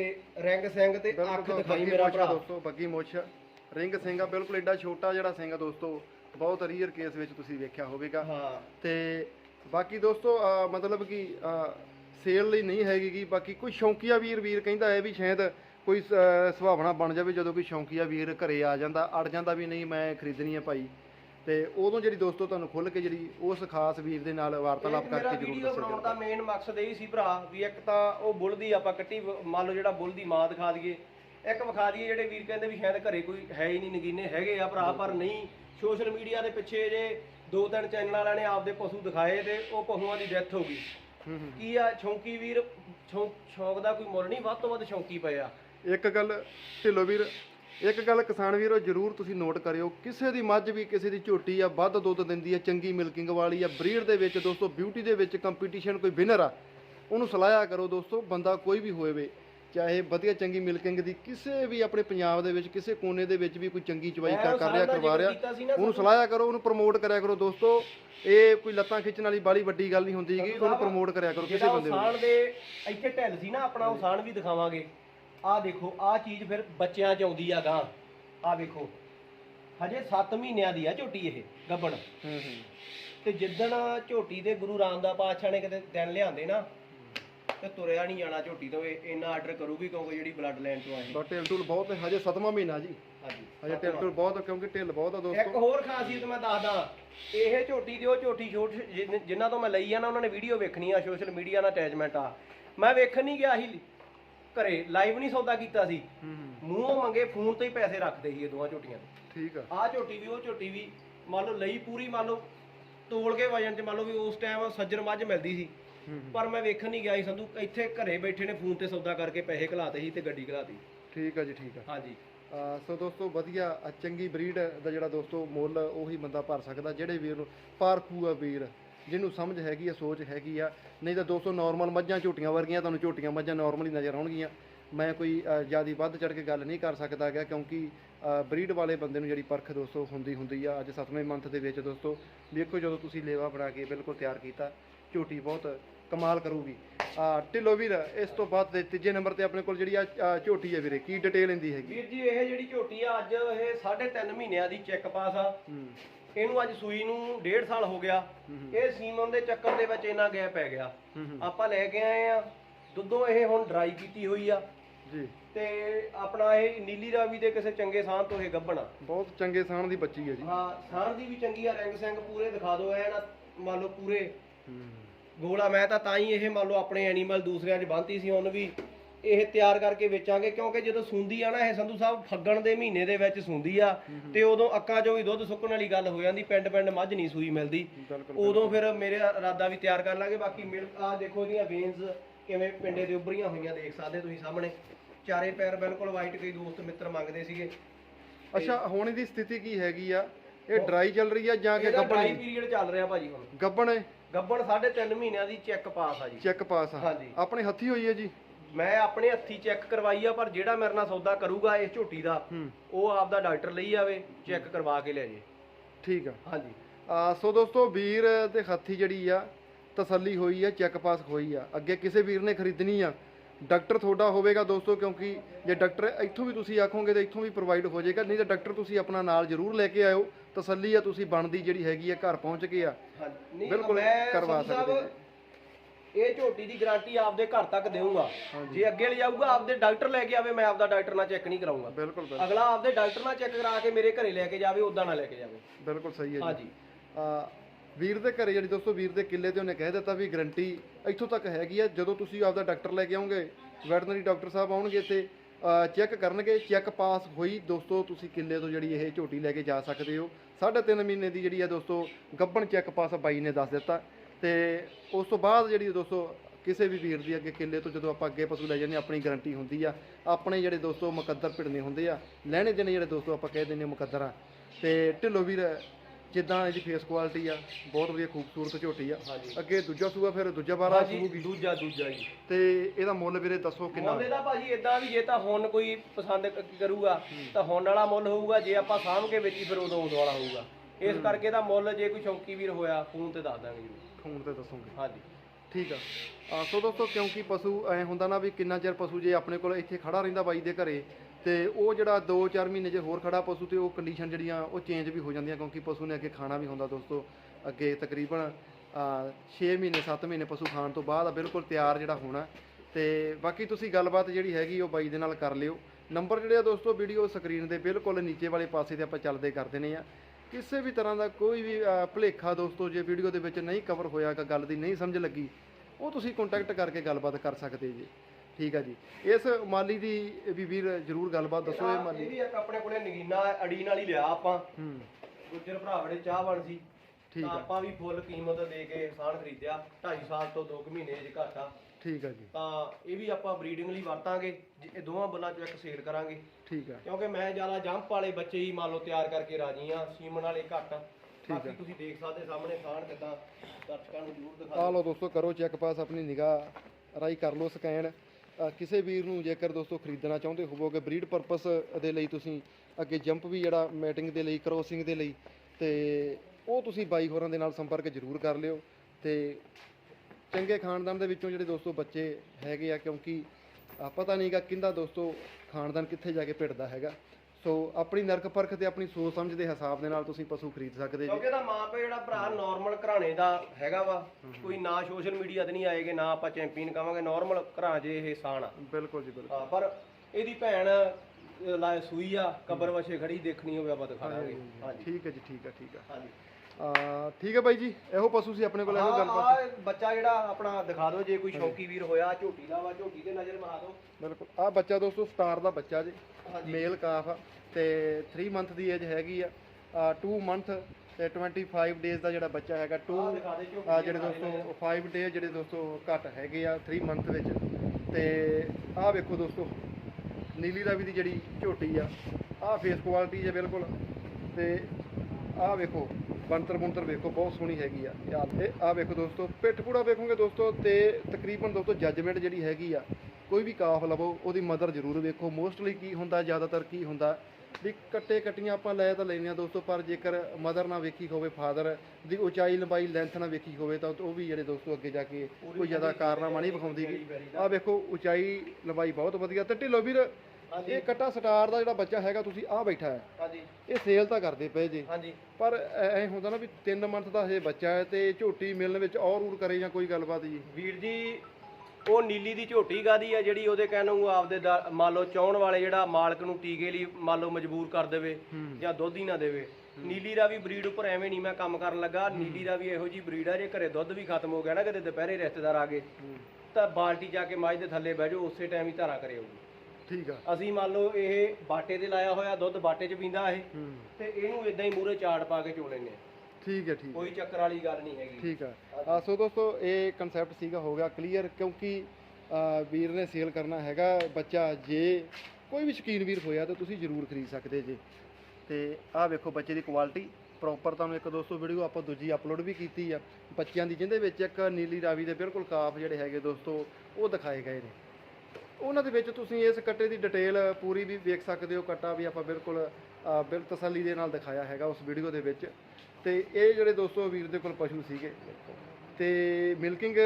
ਤੇ ਰਿੰਗ ਸਿੰਘ ਤੇ ਅੱਖ ਦਿਖਾਈ ਮੇਰਾ ਭਰਾ। ਦੋਸਤੋ ਬੱਗੀ ਮੁੱਛ। ਰਿੰਗ ਸਿੰਘ ਆ ਬਿਲਕੁਲ ਐਡਾ ਛੋਟਾ ਜਿਹੜਾ ਸਿੰਘ ਆ ਦੋਸਤੋ ਬਹੁਤ ਰੀਅਰ ਕੇਸ ਵਿੱਚ ਤੁਸੀਂ ਵੇਖਿਆ ਹੋਵੇਗਾ। ਹਾਂ। ਤੇ ਬਾਕੀ ਦੋਸਤੋ ਅਹ ਮਤਲਬ ਕਿ ਸੇਲ ਲਈ ਨਹੀਂ ਹੈਗੀ ਗੀ ਬਾਕੀ ਕੋਈ ਸ਼ੌਂਕੀਆ ਵੀਰ ਵੀਰ ਕਹਿੰਦਾ ਹੈ ਵੀ ਸ਼ਾਇਦ ਕੋਈ ਸ- ਸੁਭਾਵਨਾ ਬਣ ਜਾਵੇ ਜਦੋਂ ਕੋਈ ਸ਼ੌਂਕੀਆ ਵੀਰ ਘਰੇ ਆ ਜਾਂਦਾ ਅੜ ਜਾਂਦਾ ਵੀ ਨਹੀਂ ਮੈਂ ਖਰੀਦਣੀ ਹੈ ਭਾਈ। ਤੇ ਉਦੋਂ ਜਿਹੜੀ ਦੋਸਤੋ ਤੁਹਾਨੂੰ ਖੁੱਲ ਕੇ ਜਿਹੜੀ ਉਸ ਖਾਸ ਵੀਰ ਦੇ ਨਾਲ ਵਾਰਤਾਲਾਪ ਕਰਕੇ ਜ਼ਰੂਰ ਵੀਡੀਓ ਬਣਾਉਣ ਦਾ ਮੇਨ ਮਕਸਦ ਇਹ ਸੀ ਭਰਾ ਵੀ ਇੱਕ ਤਾਂ ਉਹ ਬੁੱਲ ਦੀ ਆਪਾਂ ਕੱਟੀ ਮੰਨ ਲਓ ਜਿਹੜਾ ਬੁੱਲ ਦੀ ਮਾਂ ਦਿਖਾ ਦਈਏ। ਇੱਕ ਵਿਖਾ ਦਈਏ ਜਿਹੜੇ ਵੀਰ ਕਹਿੰਦੇ ਵੀ ਸ਼ਾਇਦ ਘਰੇ ਕੋਈ ਹੈ ਹੀ ਨਹੀਂ ਨਗੀਨੇ ਹੈਗੇ ਆ ਭਰਾ ਪਰ ਨਹੀਂ। ਸੋਸ਼ਲ ਮੀਡੀਆ ਦੇ ਪਿੱਛੇ ਜੇ ਦੋ ਤਿੰਨ ਚੈਨਲ ਵਾਲਿਆਂ ਨੇ ਆਪਦੇ ਪਸ਼ੂ ਦਿਖਾਏ ਤੇ ਉਹ ਪਸ਼ੂਆਂ ਦੀ ਡੈਥ ਹੋ ਗਈ। ਕੀ ਆ ਸ਼ੌਂਕੀ ਵੀਰ ਸ਼ੌਂਕ ਸ਼ੌਂਕ ਦਾ ਕੋਈ ਮੁੱਲ ਨਹੀਂ ਵੱਧ ਤੋਂ ਵੱਧ ਸ਼ੌਂਕੀ ਪਏ ਆ। ਇੱਕ ਗੱਲ ਢਿੱਲੋ ਵੀਰ ਇੱਕ ਗੱਲ ਕਿਸਾਨ ਵੀਰੋ ਜਰੂਰ ਤੁਸੀਂ ਨੋਟ ਕਰਿਓ ਕਿਸੇ ਦੀ ਮੱਝ ਵੀ ਕਿਸੇ ਦੀ ਝੋਟੀ ਆ ਵੱਧ ਦੁੱਧ ਦਿੰਦੀ ਆ ਚੰਗੀ ਮਿਲਕਿੰਗ ਵਾਲੀ ਆ ਬਰੀਡ ਦੇ ਵਿੱਚ ਦੋਸਤੋ ਬਿਊਟੀ ਦੇ ਵਿੱਚ ਕੰਪੀਟੀਸ਼ਨ ਕੋਈ ਵਿਨਰ ਆ ਉਹਨੂੰ ਸਲਾਹਿਆ ਕਰੋ ਦੋਸਤੋ ਬੰਦਾ ਕੋਈ ਵੀ ਹੋਵੇ ਚਾਹੇ ਵਧੀਆ ਚੰਗੀ ਮਿਲਕਿੰਗ ਦੀ ਕਿਸੇ ਵੀ ਆਪਣੇ ਪੰਜਾਬ ਦੇ ਵਿੱਚ ਕਿਸੇ ਕੋਨੇ ਦੇ ਵਿੱਚ ਵੀ ਕੋਈ ਚੰਗੀ ਚਵਾਈ ਕਰ ਉਹ ਕਰ ਰਿਹਾ ਕਰਵਾ ਰਿਹਾ ਉਹਨੂੰ ਸਲਾਹਿਆ ਕਰੋ ਉਹਨੂੰ ਪ੍ਰਮੋਟ ਕਰਿਆ ਕਰੋ ਦੋਸਤੋ ਇਹ ਕੋਈ ਲੱਤਾਂ ਖਿੱਚਣ ਵਾਲੀ ਬਾਲੀ ਵੱਡੀ ਗੱਲ ਨਹੀਂ ਹੁੰਦੀ ਹੈਗੀ ਉਹਨੂੰ ਪ੍ਰਮੋਟ ਕਰਿਆ ਕਰੋ ਕਿਸੇ ਬੰਦੇ ਨੂੰ। ਦੇ ਇੱਥੇ ਢਿੱਲ ਸੀ ਨਾ ਆਪਣਾ ਉਸਾਨ ਵੀ ਦਿਖਾਵਾਂਗੇ। ਆਹ ਦੇਖੋ ਆਹ ਚੀਜ਼ ਫਿਰ ਬੱਚਿਆਂ 'ਚ ਆਉਂਦੀ ਆ ਗਾਂ। ਆਹ ਵੇਖੋ ਹਜੇ 7 ਮਹੀਨਿਆਂ ਦੀ ਆ ਝੋਟੀ ਇਹ ਗੱਬਣ। ਹੂੰ ਹੂੰ। ਤੇ ਜਿੱਦਣ ਝੋਟੀ ਦੇ ਗੁਰੂ ਰਾਮਦਾਸ ਪਾਤਸ਼ਾਹ ਨੇ ਕਿਤੇ ਦਿਨ ਲਿਆਂਦੇ ਨਾ ਤੇ ਤੁਰਿਆ ਨਹੀਂ ਜਾਣਾ ਝੋਟੀ ਤੋਂ ਇਹ ਇੰਨਾ ਆਰਡਰ ਕਰੂਗੀ ਕਿਉਂਕਿ ਜਿਹੜੀ ਬਲੱਡ ਲਾਈਨ ਤੋਂ ਆਏ ਬਟ ਢਿੱਲ ਢੁੱਲ ਬਹੁਤ ਹੈ ਹਜੇ ਸਤਵਾਂ ਮਹੀਨਾ ਜੀ। ਹਾਂਜੀ ਹਜੇ ਢਿੱਲ ਢੁੱਲ ਬਹੁਤ ਆ, ਕਿਉਂਕਿ ਢਿੱਲ ਬਹੁਤ ਆ ਇੱਕ ਦੋਸਤੋ ਹੋਰ ਖਾਸੀਅਤ ਮੈਂ ਦੱਸਦਾ ਇਹ ਝੋਟੀ ਦੀ ਉਹ ਝੋਟੀ ਛੋਟ ਜਿਨ- ਜਿਨ੍ਹਾਂ ਤੋਂ ਮੈਂ ਲਈ ਆ ਨਾ ਉਹਨਾਂ ਨੇ ਵੀਡੀਓ ਵੇਖਣੀ ਆ ਸੋਸ਼ਲ ਮੀਡੀਆ ਨਾਲ ਅਟੈਚਮੈਂਟ ਆ। ਮੈਂ ਵੇਖਣ ਨਹੀਂ ਗਿਆ ਸੀ। ਘਰੇ ਲਾਈਵ ਨਹੀਂ ਸੌਦਾ ਕੀਤਾ ਸੀ। ਮੂੰਹੋਂ ਮੰਗੇ ਫੋਨ ਤੇ ਹੀ ਪੈਸੇ ਰੱਖਦੇ ਸੀ ਇਹ ਦੋਵਾਂ ਝੋਟੀਆਂ ਦੇ ਠੀਕ ਆ। ਆਹ ਝੋਟੀ ਵੀ ਉਹ ਝੋਟੀ ਵੀ ਮੰਨ ਲਓ ਲਈ ਪੂਰੀ ਮੰਨ ਲਓ ਤੋਲ ਕੇ ਵਜਨ ਚ ਮੰਨ ਲਓ ਵੀ ਉਸ ਟਾਈਮ ਸੱਜਣ ਮੱਝ ਮਿਲਦੀ ਸੀ। ਪਰ ਮੈਂ ਵੇਖਣ ਨਹੀਂ ਗਿਆ ਸੀ ਸੰਧੂ ਇੱਥੇ ਘਰੇ ਬੈਠੇ ਨੇ ਫੋਨ ਤੇ ਸੌਦਾ ਕਰਕੇ ਪੈਸੇ ਘਲਾਤੇ ਸੀ ਤੇ ਗੱਡੀ ਘਲਾਤੀ। ਠੀਕ ਆ ਜੀ ਠੀਕ ਆ। ਹਾਂਜੀ। ਸੋ ਦੋਸਤੋ ਵਧੀਆ ਚੰਗੀ ਬਰੀਡ ਦਾ ਜਿਹੜਾ ਦੋਸਤੋ ਮੁੱਲ ਉਹੀ ਬੰਦਾ ਭਰ ਸਕਦਾ ਜਿਹੜੇ ਵੀਰ ਨੂੰ ਪਾਰਖੂ ਆ ਵੀਰ। ਜਿਹਨੂੰ ਸਮਝ ਹੈਗੀ ਆ ਸੋਚ ਹੈਗੀ ਆ ਨਹੀਂ ਤਾਂ ਦੋਸਤੋ ਨਾਰਮਲ ਮੱਝਾਂ ਝੋਟੀਆਂ ਵਰਗੀਆਂ ਤੁਹਾਨੂੰ ਝੋਟੀਆਂ ਮੱਝਾਂ ਨਾਰਮਲੀ ਨਜ਼ਰ ਆਉਣਗੀਆਂ। ਮੈਂ ਕੋਈ ਜਿਆਦੀ ਵੱਧ ਚੜ ਕੇ ਗੱਲ ਨਹੀਂ ਕਰ ਸਕਦਾ ਹੈਗਾ ਕਿਉਂਕਿ ਬਰੀਡ ਵਾਲੇ ਬੰਦੇ ਨੂੰ ਜਿਹੜੀ ਪਰਖ ਦੋਸਤੋ ਹੁੰਦੀ ਹੁੰਦੀ ਆ ਅੱਜ 7ਵੇਂ ਮੰਥ ਦੇ ਵਿੱਚ ਦੋਸਤੋ ਵੇਖੋ ਜਦੋਂ ਤੁਸੀਂ ਲੇਵਾ ਬਣਾ ਕੇ ਬਿਲਕੁਲ ਤਿਆਰ ਕੀਤਾ ਝੋਟੀ ਬਹੁਤ ਕਮਾਲ ਕਰੂਗੀ। ਆ ਢਿੱਲੋ ਵੀਰ ਇਸ ਤੋਂ ਬਾਅਦ ਤੇ ਤੀਜੇ ਨੰਬਰ ਤੇ ਆਪਣੇ ਕੋਲ ਜਿਹੜੀ ਆ ਝੋਟੀ ਹੈ ਵੀਰੇ ਕੀ ਡਿਟੇਲ ਇਹਦੀ ਹੈਗੀ? ਵੀਰ ਜੀ ਇਹ ਜਿਹੜੀ ਝੋਟੀ ਆ ਅੱਜ ਇਹ 3.5 ਮਹੀਨਿਆਂ ਦੀ ਚੈੱਕ ਪਾਸ ਆ। ਹੂੰ। ਇਹਨੂੰ ਅੱਜ ਸੂਈ ਨੂੰ 1.5 ਸਾਲ ਹੋ ਗਿਆ। ਇਹ ਸੀਮਨ ਦੇ ਚੱਕਰ ਦੇ ਵਿੱਚ ਇੰਨਾ ਗੈਪ ਪੈ ਗਿਆ। ਆਪਾਂ ਲੈ ਕੇ ਆਏ ਆ। ਦੁੱਧੋਂ ਇਹ ਹੁਣ ਡਰਾਈ ਕੀਤੀ ਹੋਈ ਆ। ਜੀ। ਤੇ ਆਪਣਾ ਇਹ ਨੀਲੀ ਰਾਵੀ ਦੇ ਕਿਸੇ ਚੰਗੇ ਸਾਹ ਤੋਂ ਇਹ ਗੱਭਣਾ। ਬਹੁਤ ਚੰਗੇ ਸਾਣ ਦੀ ਬੱਚੀ ਹੈ ਜੀ। ਹਾਂ ਸਾਹ ਦੀ ਵੀ ਚੰਗੀ ਆ। ਰੰਗ ਸਿੰਘ ਪੂਰੇ ਦਿਖਾ ਦਿਓ। ਐ ਨਾ ਮੰਨ ਲਓ ਪੂਰੇ ਗੋਲਾ। ਮੈਂ ਤਾਂ ਤਾਂ ਹੀ ਇਹ ਮੰਨ ਲਓ ਆਪਣੇ ਐਨੀਮਲ ਦੂਸਰਿਆਂ 'ਚ ਬੰਨਤੀ ਸੀ। ਹੁਣ ਵੀ ਇਹ ਤਿਆਰ ਕਰਕੇ ਵੇਚਾਂਗੇ ਕਿਉਂਕਿ ਜਦੋਂ ਸੁੰਦੀ ਆ ਨਾ ਇਹ ਸੰਧੂ ਸਾਹਿਬ ਫੱਗਣ ਦੇ ਮਹੀਨੇ ਦੇ ਵਿੱਚ ਸੁੰਦੀ ਆ ਤੇ ਉਦੋਂ ਅੱਕਾਂ 'ਚੋਂ ਵੀ ਦੁੱਧ ਸੁੱਕਣ ਵਾਲੀ ਗੱਲ ਹੋ ਜਾਂਦੀ ਪਿੰਡ ਪਿੰਡ ਮੱਝ ਨਹੀਂ ਸੂਈ ਮਿਲਦੀ। ਉਦੋਂ ਫਿਰ ਮੇਰੇ ਇਰਾਦਾ ਵੀ ਤਿਆਰ ਕਰ ਲਾਂਗੇ ਬਾਕੀ ਮਿਲ ਆ ਦੇਖੋ ਇਹਦੀਆਂ ਵੇਨਸ ਕਿਵੇਂ ਪਿੰਡੇ ਦੇ ਉੱਭਰੀਆਂ ਹੋਈਆਂ ਦੇਖ ਸਕਦੇ ਤੁਸੀਂ ਸਾਹਮਣੇ। ਚਾਰੇ ਪੈਰ ਬਿਲਕੁਲ ਵਾਈਟ ਕਈ ਦੋਸਤ ਮਿੱਤਰ ਮੰਗਦੇ ਸੀਗੇ। ਅੱਛਾ ਹੁਣ ਇਹਦੀ ਸਥਿਤੀ ਕੀ ਹੈਗੀ ਆ? ਇਹ ਡਰਾਈ ਚੱਲ ਰਹੀ ਆ ਜਾਂ ਕਿ ਇਹਦਾ ਡਰਾਈ ਗੱਬਣ ਪੀਰੀਅਡ ਚੱਲ ਰਿਹਾ ਭਾਜੀ ਹੁਣ। ਗੱਬਣ ਗੱਬਣ 3.5 ਮਹੀਨਿਆਂ ਦੀ ਚੈੱਕ ਪਾਸ ਆ ਜੀ। ਚੈੱਕ ਪਾਸ ਆ। ਹਾਂਜੀ। ਆਪਣੇ ਹੱਥੀ ਹੋਈ ਹੈ ਜੀ? ਮੈਂ ਆਪਣੇ ਹੱਥੀ ਚੈੱਕ ਕਰਵਾਈ ਆ ਪਰ ਜਿਹੜਾ ਮੇਰੇ ਨਾਲ ਸੌਦਾ ਕਰੂਗਾ ਇਸ ਝੋਟੀ ਦਾ ਉਹ ਆਪਦਾ ਡਾਕਟਰ ਲਈ ਆਵੇ ਚੈੱਕ ਕਰਵਾ ਕੇ ਲੈ ਜੇ। ਠੀਕ ਆ। ਹਾਂਜੀ। ਆ ਸੋ ਦੋਸਤੋ ਵੀਰ ਦੇ ਹੱਥੀ ਜਿਹੜੀ ਆ ਤਸੱਲੀ ਹੋਈ ਆ ਚੈੱਕ ਪਾਸ ਹੋਈ ਆ। ਅੱਗੇ ਕਿਸੇ ਵੀਰ ਨੇ ਖਰੀਦਣੀ ਆ ਡਾਕਟਰ ਤੁਹਾਡਾ ਹੋਵੇਗਾ ਦੋਸਤੋ ਕਿਉਂਕਿ ਜੇ ਡਾਕਟਰ ਇੱਥੋਂ ਵੀ ਤੁਸੀਂ ਆਖੋਗੇ ਤਾਂ ਇੱਥੋਂ ਵੀ ਪ੍ਰੋਵਾਈਡ ਹੋ ਜਾਏਗਾ ਨਹੀਂ ਤਾਂ ਡਾਕਟਰ ਤੁਸੀਂ ਆਪਣਾ ਨਾਲ ਜ਼ਰੂਰ ਲੈ ਕੇ ਆਇਓ। ਤਸੱਲੀ ਆ ਤੁਸੀਂ ਬਣਦੀ ਜਿਹੜੀ ਹੈਗੀ ਆ ਘਰ ਪਹੁੰਚ ਕੇ ਆ। ਬਿਲਕੁਲ ਕਰਵਾ ਸਕਦੇ ਇਹ ਝੋਟੀ ਦੀ ਗਾਰੰਟੀ ਆਪਦੇ ਘਰ ਤੱਕ ਦੇਵਾਂਗਾ ਜੇ ਅੱਗੇ ਲਿਜਾਊਗਾ ਆਪਦੇ ਡਾਕਟਰ ਲੈ ਕੇ ਆਵੇ ਮੈਂ ਆਪਦਾ ਡਾਕਟਰ ਨਾਲ ਚੈੱਕ ਨਹੀਂ ਕਰਾਉਂਗਾ ਬਿਲਕੁਲ ਬਿਲਕੁਲ। ਅਗਲਾ ਆਪਦੇ ਡਾਕਟਰ ਨਾਲ ਚੈੱਕ ਕਰਾ ਕੇ ਮੇਰੇ ਘਰੇ ਲੈ ਕੇ ਜਾਵੇ ਉਦਾਂ ਨਾ ਲੈ ਕੇ ਜਾਵੇ। ਬਿਲਕੁਲ ਸਹੀ ਹੈ ਜੀ। ਹਾਂਜੀ। ਵੀਰ ਦੇ ਘਰੇ ਜਿਹੜੀ ਦੋਸਤੋ ਵੀਰ ਦੇ ਕਿੱਲੇ ਤੇ ਉਹਨੇ ਕਹਿ ਦਿੱਤਾ ਵੀ ਗਰੰਟੀ ਇੱਥੋਂ ਤੱਕ ਹੈਗੀ ਆ ਜਦੋਂ ਤੁਸੀਂ ਆਪਦਾ ਡਾਕਟਰ ਲੈ ਕੇ ਆਓਗੇ ਵੈਟਰਨਰੀ ਡਾਕਟਰ ਸਾਹਿਬ ਆਉਣਗੇ ਤੇ ਚੈੱਕ ਕਰਨਗੇ ਚੈੱਕ ਪਾਸ ਹੋਈ ਦੋਸਤੋ ਤੁਸੀਂ ਕਿੱਲੇ ਤੋਂ ਜਿਹੜੀ ਇਹ ਝੋਟੀ ਲੈ ਕੇ ਜਾ ਸਕਦੇ ਹੋ। ਸਾਢੇ ਤਿੰਨ ਮਹੀਨੇ ਦੀ ਜਿਹੜੀ ਆ ਦੋਸਤੋ ਗੱਬਣ ਚੈੱਕ ਪਾਸ ਬਾਈ ਨੇ ਦੱਸ ਦਿੱਤਾ। ਤੇ ਉਸ ਤੋਂ ਬਾਅਦ ਜਿਹੜੀ ਦੋਸਤੋ ਕਿਸੇ ਵੀ ਵੀਰ ਦੀ ਅੱਗੇ ਕਿੱਲੇ ਤੋਂ ਜਦੋਂ ਆਪਾਂ ਅੱਗੇ ਪਸ਼ੂ ਲੈ ਜਾਂਦੇ ਆਪਣੀ ਗਾਰੰਟੀ ਹੁੰਦੀ ਆ। ਆਪਣੇ ਜਿਹੜੇ ਦੋਸਤੋ ਮੁਕੱਦਰ ਭਿੜਨੇ ਹੁੰਦੇ ਆ ਲੈਣੇ ਦੇਣੇ ਜਿਹੜੇ ਦੋਸਤੋ ਆਪਾਂ ਕਹਿ ਦਿੰਦੇ ਮੁਕੱਦਰ। ਆ ਤੇ ਢਿੱਲੋ ਵੀਰ ਜਿੱਦਾਂ ਇਹਦੀ ਫੇਸ ਕੁਆਲਿਟੀ ਆ ਬਹੁਤ ਵਧੀਆ ਖੂਬਸੂਰਤ ਝੋਟੀ ਆ। ਅੱਗੇ ਦੂਜਾ ਸੂਆ ਫਿਰ ਦੂਜਾ ਬਾਰਾ ਸੂਗੀ ਦੂਜਾ ਦੂਜਾ ਜੀ। ਤੇ ਇਹਦਾ ਮੁੱਲ ਵੀਰੇ ਦੱਸੋ ਕਿੰਨਾ? ਮੁੱਲ ਇਹਦਾ ਭਾਜੀ ਇਦਾਂ ਵੀ ਜੇ ਤਾਂ ਹੁਣ ਕੋਈ ਪਸੰਦ ਕਰੂਗਾ ਤਾਂ ਹੁਣ ਵਾਲਾ ਮੁੱਲ ਹੋਊਗਾ ਜੇ ਆਪਾਂ ਸਾਂਭ ਕੇ ਵੇਚੀ ਫਿਰ ਉਦੋਂ ਉਦੋਂ ਵਾਲਾ ਹੋਊਗਾ। ਇਸ ਕਰਕੇ ਦਾ ਮੁੱਲ ਜੇ ਕੋਈ ਸ਼ੌਂਕੀ ਵੀਰ ਹੋਇਆ ਫੋਨ ਤੇ ਦੱਸ ਦਾਂਗੇ ਜੀ। ਫੋਨ ਤੇ ਦੱਸੋਗੇ। ਹਾਂਜੀ। ਠੀਕ ਆ। ਆ ਸੋ ਦੋਸਤੋ ਕਿਉਂਕਿ ਪਸ਼ੂ ਐ ਹੁੰਦਾ ਨਾ ਵੀ ਕਿੰਨਾ ਚਿਰ ਪਸ਼ੂ ਜੇ ਆਪਣੇ ਕੋਲ ਇੱਥੇ ਖੜਾ ਰਹਿੰਦਾ ਬਾਈ ਦੇ ਘਰੇ ਤੇ ਉਹ ਜਿਹੜਾ 2-4 ਮਹੀਨੇ ਜੇ ਹੋਰ ਖੜਾ ਪਸ਼ੂ ਤੇ ਉਹ ਕੰਡੀਸ਼ਨ ਜਿਹੜੀਆਂ ਉਹ ਚੇਂਜ ਵੀ ਹੋ ਜਾਂਦੀਆਂ ਕਿਉਂਕਿ ਪਸ਼ੂ ਨੇ ਅੱਗੇ ਖਾਣਾ ਵੀ ਹੁੰਦਾ ਦੋਸਤੋ ਅੱਗੇ ਤਕਰੀਬਨ 6 ਮਹੀਨੇ 7 ਮਹੀਨੇ ਪਸ਼ੂ ਖਾਣ ਤੋਂ ਬਾਅਦ ਬਿਲਕੁਲ ਤਿਆਰ ਜਿਹੜਾ ਹੋਣਾ। ਤੇ ਬਾਕੀ ਤੁਸੀਂ ਗੱਲਬਾਤ ਜਿਹੜੀ ਹੈਗੀ ਉਹ ਬਾਈ ਦੇ ਨਾਲ ਕਰ ਲਿਓ। ਨੰਬਰ ਜਿਹੜੇ ਆ ਦੋਸਤੋ ਵੀਡੀਓ ਸਕਰੀਨ ਦੇ ਬਿਲਕੁਲ ਨੀਚੇ ਵਾਲੇ ਪਾਸੇ ਤੇ ਆਪਾਂ ਚੱਲਦੇ ਕਰ ਦਿੰਦੇ ਆ। ਕਿਸੇ ਵੀ ਤਰ੍ਹਾਂ ਦਾ ਕੋਈ ਵੀ ਭੁਲੇਖਾ ਦੋਸਤੋ ਜੇ ਵੀਡੀਓ ਦੇ ਵਿੱਚ ਨਹੀਂ ਕਵਰ ਹੋਇਆ ਕਿ ਗੱਲ ਦੀ ਨਹੀਂ ਸਮਝ ਲੱਗੀ ਉਹ ਤੁਸੀਂ ਕੰਟੈਕਟ ਕਰਕੇ ਗੱਲਬਾਤ ਕਰ ਸਕਦੇ ਜੀ। ਠੀਕ ਆ ਜੀ। ਇਸ ਮਾਲੀ ਦੀ ਵੀ ਵੀਰ ਜਰੂਰ ਗੱਲਬਾਤ ਦੱਸੋ ਇਹ ਮਾਲੀ। ਇਹ ਵੀ ਇੱਕ ਆਪਣੇ ਕੋਲੇ ਨਗੀਨਾ ਅੜੀ ਨਾਲ ਹੀ ਲਿਆ ਆਪਾਂ। ਹੂੰ। ਗੁੱਜਰ ਭਰਾ ਬੜੇ ਚਾਹ ਬਣ ਸੀ। ਠੀਕ ਆ। ਆਪਾਂ ਵੀ ਫੁੱਲ ਕੀਮਤ ਦੇ ਕੇ ਇਨਸਾਨ ਖਰੀਦਿਆ 2.5 ਸਾਲ ਤੋਂ 2 ਮਹੀਨੇ ਚ ਘਾਟਾ ਠੀਕ ਆ ਜੀ। ਤਾਂ ਇਹ ਵੀ ਆਪਾਂ ਬਰੀਡਿੰਗ ਲਈ ਵਰਤਾਂਗੇ ਜੇ ਇਹ ਦੋਵਾਂ ਬੰਨਾਂ ਚੋਂ ਇੱਕ ਸੇਲ ਕਰਾਂਗੇ। ਠੀਕ ਆ। ਕਿਉਂਕਿ ਮੈਂ ਜ਼ਿਆਦਾ ਜੰਪ ਵਾਲੇ ਬੱਚੇ ਹੀ ਮੰਨ ਲਓ ਤਿਆਰ ਕਰਕੇ ਰਾਜੀ ਆ ਸੀਮਨ ਵਾਲੇ ਘੱਟ ਬਾਕੀ ਤੁਸੀਂ ਦੇਖ ਸਕਦੇ ਸਾਹਮਣੇ ਖਾਣ ਕਿਦਾਂ ਦਰਸ਼ਕਾਂ ਨੂੰ ਜ਼ਰੂਰ ਦਿਖਾ ਆ ਲਓ ਦੋਸਤੋ ਕਰੋ ਚੈੱਕ ਪਾਸ ਆਪਣੀ ਨਿਗਾਹ ਰਾਈ ਕਰ ਲਓ ਸਕੈਨ ਕਿਸੇ ਵੀਰ ਨੂੰ ਜੇਕਰ ਦੋਸਤੋ ਖਰੀਦਣਾ ਚਾਹੁੰਦੇ ਹੋਵੋਗੇ ਬਰੀਡ ਪਰਪਸ ਦੇ ਲਈ ਤੁਸੀਂ ਅੱਗੇ ਜੰਪ ਵੀ ਜਿਹੜਾ ਮੈਟਿੰਗ ਦੇ ਲਈ ਕ੍ਰੋਸਿੰਗ ਦੇ ਲਈ ਤੇ ਉਹ ਤੁਸੀਂ ਬਾਈ ਹੋਰਾਂ ਦੇ ਨਾਲ ਸੰਪਰਕ ਜ਼ਰੂਰ ਕਰ ਲਿਓ। ਤੇ ਚੰਗੇ ਖਾਨਦਾਨ ਦੇ ਵਿੱਚੋਂ ਜਿਹੜੇ ਦੋਸਤੋ ਬੱਚੇ ਹੈਗੇ ਆ ਕਿਉਂਕਿ ਪਤਾ ਨਹੀਂਗਾ ਕਿੰਦਾ ਦੋਸਤੋ ਖਾਨਦਾਨ ਕਿੱਥੇ ਜਾ ਕੇ ਭਿੜਦਾ ਹੈਗਾ। ਸੋ ਆਪਣੀ ਨਰਕ ਪਰਖ ਤੇ ਆਪਣੀ ਸੋਚ ਸਮਝ ਦੇ ਹਿਸਾਬ ਦੇ ਨਾਲ ਤੁਸੀਂ ਪਸ਼ੂ ਖਰੀਦ ਸਕਦੇ ਜੀ। ਕਿਉਂਕਿ ਇਹਦਾ ਮਾਂ ਪਿਓ ਜਿਹੜਾ ਭਰਾ ਨਾਰਮਲ ਘਰਾਣੇ ਦਾ ਹੈਗਾ ਵਾ ਕੋਈ ਨਾ ਸੋਸ਼ਲ ਮੀਡੀਆ ਤੇ ਨਹੀਂ ਆਏਗੇ ਨਾ ਆਪਾਂ ਚੈਂਪੀਅਨ ਕਵਾਂਗੇ ਨਾਰਮਲ ਘਰਾਂ 'ਚ ਇਹ ਸਾਨ ਆ। ਬਿਲਕੁਲ ਜੀ ਬਿਲਕੁਲ। ਹਾਂ, ਪਰ ਇਹਦੀ ਭੈਣ ਲਾਏ ਸੂਈ ਆ ਕਬਰ ਵਛੇ ਖੜੀ ਦੇਖਣੀ ਹੋਵੇ ਆਪਾਂ ਦਿਖਾ ਦਾਂਗੇ। ਠੀਕ ਹੈ ਜੀ ਠੀਕ ਹੈ ਠੀਕ ਹੈ। ਹਾਂਜੀ। ਠੀਕ ਹੈ ਬਾਈ ਜੀ ਇਹੋ ਪਸ਼ੂ ਸੀ ਆਪਣੇ ਕੋਲ ਇਹੋ ਗੱਲ ਬੱਚਾ ਜਿਹੜਾ ਆਪਣਾ ਦਿਖਾ ਦਿਓ ਜੇ ਕੋਈ ਸ਼ੌਕੀ ਵੀਰ ਹੋਇਆ ਝੋਟੀ ਦਾ ਵਾ ਝੋਟੀ ਤੇ ਨਜ਼ਰ ਮਾਰ ਦਿਓ। ਬਿਲਕੁਲ ਆ ਬੱਚਾ ਦੋਸਤੋ ਸਟਾਰ ਦਾ ਬੱਚਾ ਜੀ। ਮੇਲ ਕਾਫ ਤੇ 3 ਮੰਥ ਦੀ ਏਜ ਹੈਗੀ ਆ 2 ਮੰਥ ਤੇ 25 ਡੇਜ਼ ਦਾ ਜਿਹੜਾ ਬੱਚਾ ਹੈਗਾ 2 ਆਹ ਦਿਖਾ ਦੇ ਝੋਟੀ ਆ ਜਿਹੜੇ ਦੋਸਤੋ 5 ਡੇ ਜਿਹੜੇ ਦੋਸਤੋ ਘੱਟ ਹੈਗੇ ਆ 3 ਮੰਥ ਵਿੱਚ। ਤੇ ਆਹ ਵੇਖੋ ਦੋਸਤੋ ਨੀਲੀ ਰਾਵੀ ਦੀ ਜਿਹੜੀ ਝੋਟੀ ਆ ਆਹ ਫੇਸ ਕੁਆਲਿਟੀ ਹੈ ਬਿਲਕੁਲ ਤੇ ਆਹ ਵੇਖੋ ਬਣਤਰ ਬੁਣਤਰ ਵੇਖੋ, ਬਹੁਤ ਸੋਹਣੀ ਹੈਗੀ ਆ ਇਹ। ਆਹ- ਇਹ ਵੇਖੋ ਦੋਸਤੋ ਪਿੱਠ ਪੂੜਾ ਵੇਖੋਗੇ ਦੋਸਤੋ, ਤੇ ਤਕਰੀਬਨ ਦੋਸਤੋ ਜੱਜਮੈਂਟ ਜਿਹੜੀ ਹੈਗੀ ਆ, ਕੋਈ ਵੀ ਕਾਫ ਲਵੋ, ਉਹਦੀ ਮਦਰ ਜ਼ਰੂਰ ਵੇਖੋ। ਮੋਸਟਲੀ ਕੀ ਹੁੰਦਾ, ਜ਼ਿਆਦਾਤਰ ਕੀ ਹੁੰਦਾ, ਵੀ ਕੱਟੇ ਕੱਟੀਆਂ ਆਪਾਂ ਲੈ ਤਾਂ ਲੈਂਦੇ ਆ ਦੋਸਤੋ, ਪਰ ਜੇਕਰ ਮਦਰ ਨਾ ਵੇਖੀ ਹੋਵੇ ਫਾਦਰ ਦੀ ਉਚਾਈ ਲੰਬਾਈ ਲੈਂਥ ਨਾ ਵੇਖੀ ਹੋਵੇ, ਤਾਂ ਉਹ ਵੀ ਜਿਹੜੇ ਦੋਸਤੋ ਅੱਗੇ ਜਾ ਕੇ ਕੋਈ ਜ਼ਿਆਦਾ ਕਾਰਨਾਮਾ ਨਹੀਂ ਵਿਖਾਉਂਦੀ ਆ ਵੇਖੋ, ਉਚਾਈ ਲੰਬਾਈ ਬਹੁਤ ਵਧੀਆ। ਤੇ ਢਿੱਲੋ ਵੀਰ ਇਹ ਕੱਟਾ ਸਟਾਰ ਦਾ ਜਿਹੜਾ ਬੱਚਾ ਹੈਗਾ ਤੁਸੀਂ ਆ ਬੈਠਾ ਹੈ। ਹਾਂਜੀ। ਇਹ ਸੇਲ ਤਾਂ ਕਰਦੇ ਪਏ ਜੀ। ਹਾਂਜੀ। ਪਰ ਐ ਹੁੰਦਾ ਨਾ ਵੀ 3 ਮੰਥ ਦਾ ਹਜੇ ਬੱਚਾ ਹੈ ਤੇ ਝੋਟੀ ਮਿਲਣ ਵਿੱਚ ਔਰ ਊਰ ਕਰੇ ਜਾਂ ਕੋਈ ਗੱਲਬਾਤ ਜੀ? ਵੀਰ ਜੀ ਉਹ ਨੀਲੀ ਦੀ ਝੋਟੀ ਗਾਦੀ ਆ ਜਿਹੜੀ ਉਹਦੇ ਕਹਿਣ ਨੂੰ ਆਪਦੇ ਦਾ- ਮੰਨ ਲਓ ਚਾਉਣ ਵਾਲੇ ਜਿਹੜਾ ਮਾਲਕ ਨੂੰ ਟੀਕੇ ਲਈ ਮੰਨ ਲਓ ਮਜਬੂਰ ਕਰ ਦੇਵੇ ਜਾਂ ਦੁੱਧ ਹੀ ਨਾ ਦੇਵੇ। ਨੀਲੀ ਦਾ ਵੀ ਬਰੀਡ ਉੱਪਰ ਐਵੇਂ ਨਹੀਂ ਮੈਂ ਕੰਮ ਕਰਨ ਲੱਗਾ। ਨੀਲੀ ਦਾ ਵੀ ਇਹੋ ਜੀ ਬਰੀਡ ਆ ਜੇ ਘਰੇ ਦੁੱਧ ਵੀ ਖਤਮ ਹੋ ਗਿਆ ਨਾ ਕਿਤੇ ਦੁਪਹਿਰੇ ਰਿਸ਼ਤੇਦਾਰ ਆ ਗਏ ਤਾਂ ਬਾਲਟੀ ਜਾ ਕੇ ਮੱਝ ਦੇ ਥੱਲੇ ਬਹਿ ਜਾਓ ਉਸੇ ਟਾਈਮ ਹੀ ਧਾਰਾ ਕਰੇ ਆਊਗੀ। ਠੀਕ ਆ। ਅਸੀਂ ਮੰਨ ਲਓ ਇਹ ਬਾਟੇ ਤੇ ਲਾਇਆ ਹੋਇਆ ਦੁੱਧ ਬਾਟੇ 'ਚ ਪੀਂਦਾ ਇਹ ਹੂੰ। ਤੇ ਇਹਨੂੰ ਇਦਾਂ ਹੀ ਮੂਰੇ ਚਾੜ ਪਾ ਕੇ ਚੋ ਲੈਂਦੇ ਆ। ਠੀਕ ਹੈ ਠੀਕ ਕੋਈ ਚੱਕਰ ਵਾਲੀ ਗੱਲ ਨਹੀਂ ਹੈਗੀ। ਠੀਕ ਆ। ਆ ਸੋ ਦੋਸਤੋ ਇਹ ਕਨਸੈਪਟ ਸੀਗਾ ਹੋ ਗਿਆ ਕਲੀਅਰ ਕਿਉਂਕਿ ਵੀਰ ਨੇ ਸੇਲ ਕਰਨਾ ਹੈਗਾ ਬੱਚਾ ਜੇ ਕੋਈ ਵੀ ਸ਼ਕੀਨ ਵੀਰ ਹੋਇਆ ਤਾਂ ਤੁਸੀਂ ਜ਼ਰੂਰ ਖਰੀਦ ਸਕਦੇ ਜੇ। ਤੇ ਆਹ ਵੇਖੋ ਬੱਚੇ ਦੀ ਕੁਆਲਿਟੀ ਪ੍ਰੋਪਰ ਤੁਹਾਨੂੰ ਇੱਕ ਦੋਸਤੋ ਵੀਡੀਓ ਆਪਾਂ ਦੂਜੀ ਅਪਲੋਡ ਵੀ ਕੀਤੀ ਆ। ਬੱਚਿਆਂ ਦੀ ਜਿਹਦੇ ਵਿੱਚ ਇੱਕ ਨੀਲੀ ਰਾਵੀ ਦੇ ਬਿਲਕੁਲ ਕਾਫ ਜਿਹੜੇ ਹੈਗੇ ਦੋਸਤੋ ਉਹ ਦਿਖਾਏ ਗਏ ਨੇ। ਉਹਨਾਂ ਦੇ ਵਿੱਚ ਤੁਸੀਂ ਇਸ ਕੱਟੇ ਦੀ ਡਿਟੇਲ ਪੂਰੀ ਵੀ ਵੇਖ ਸਕਦੇ ਹੋ ਕੱਟਾ ਵੀ ਆਪਾਂ ਬਿਲਕੁਲ ਬਿਲ ਤਸੱਲੀ ਦੇ ਨਾਲ ਦਿਖਾਇਆ ਹੈਗਾ ਉਸ ਵੀਡੀਓ ਦੇ ਵਿੱਚ। ਤੇ ਇਹ ਜਿਹੜੇ ਦੋਸਤੋ ਵੀਰ ਦੇ ਕੋਲ ਪਸ਼ੂ ਸੀਗੇ ਤੇ ਮਿਲਕਿੰਗ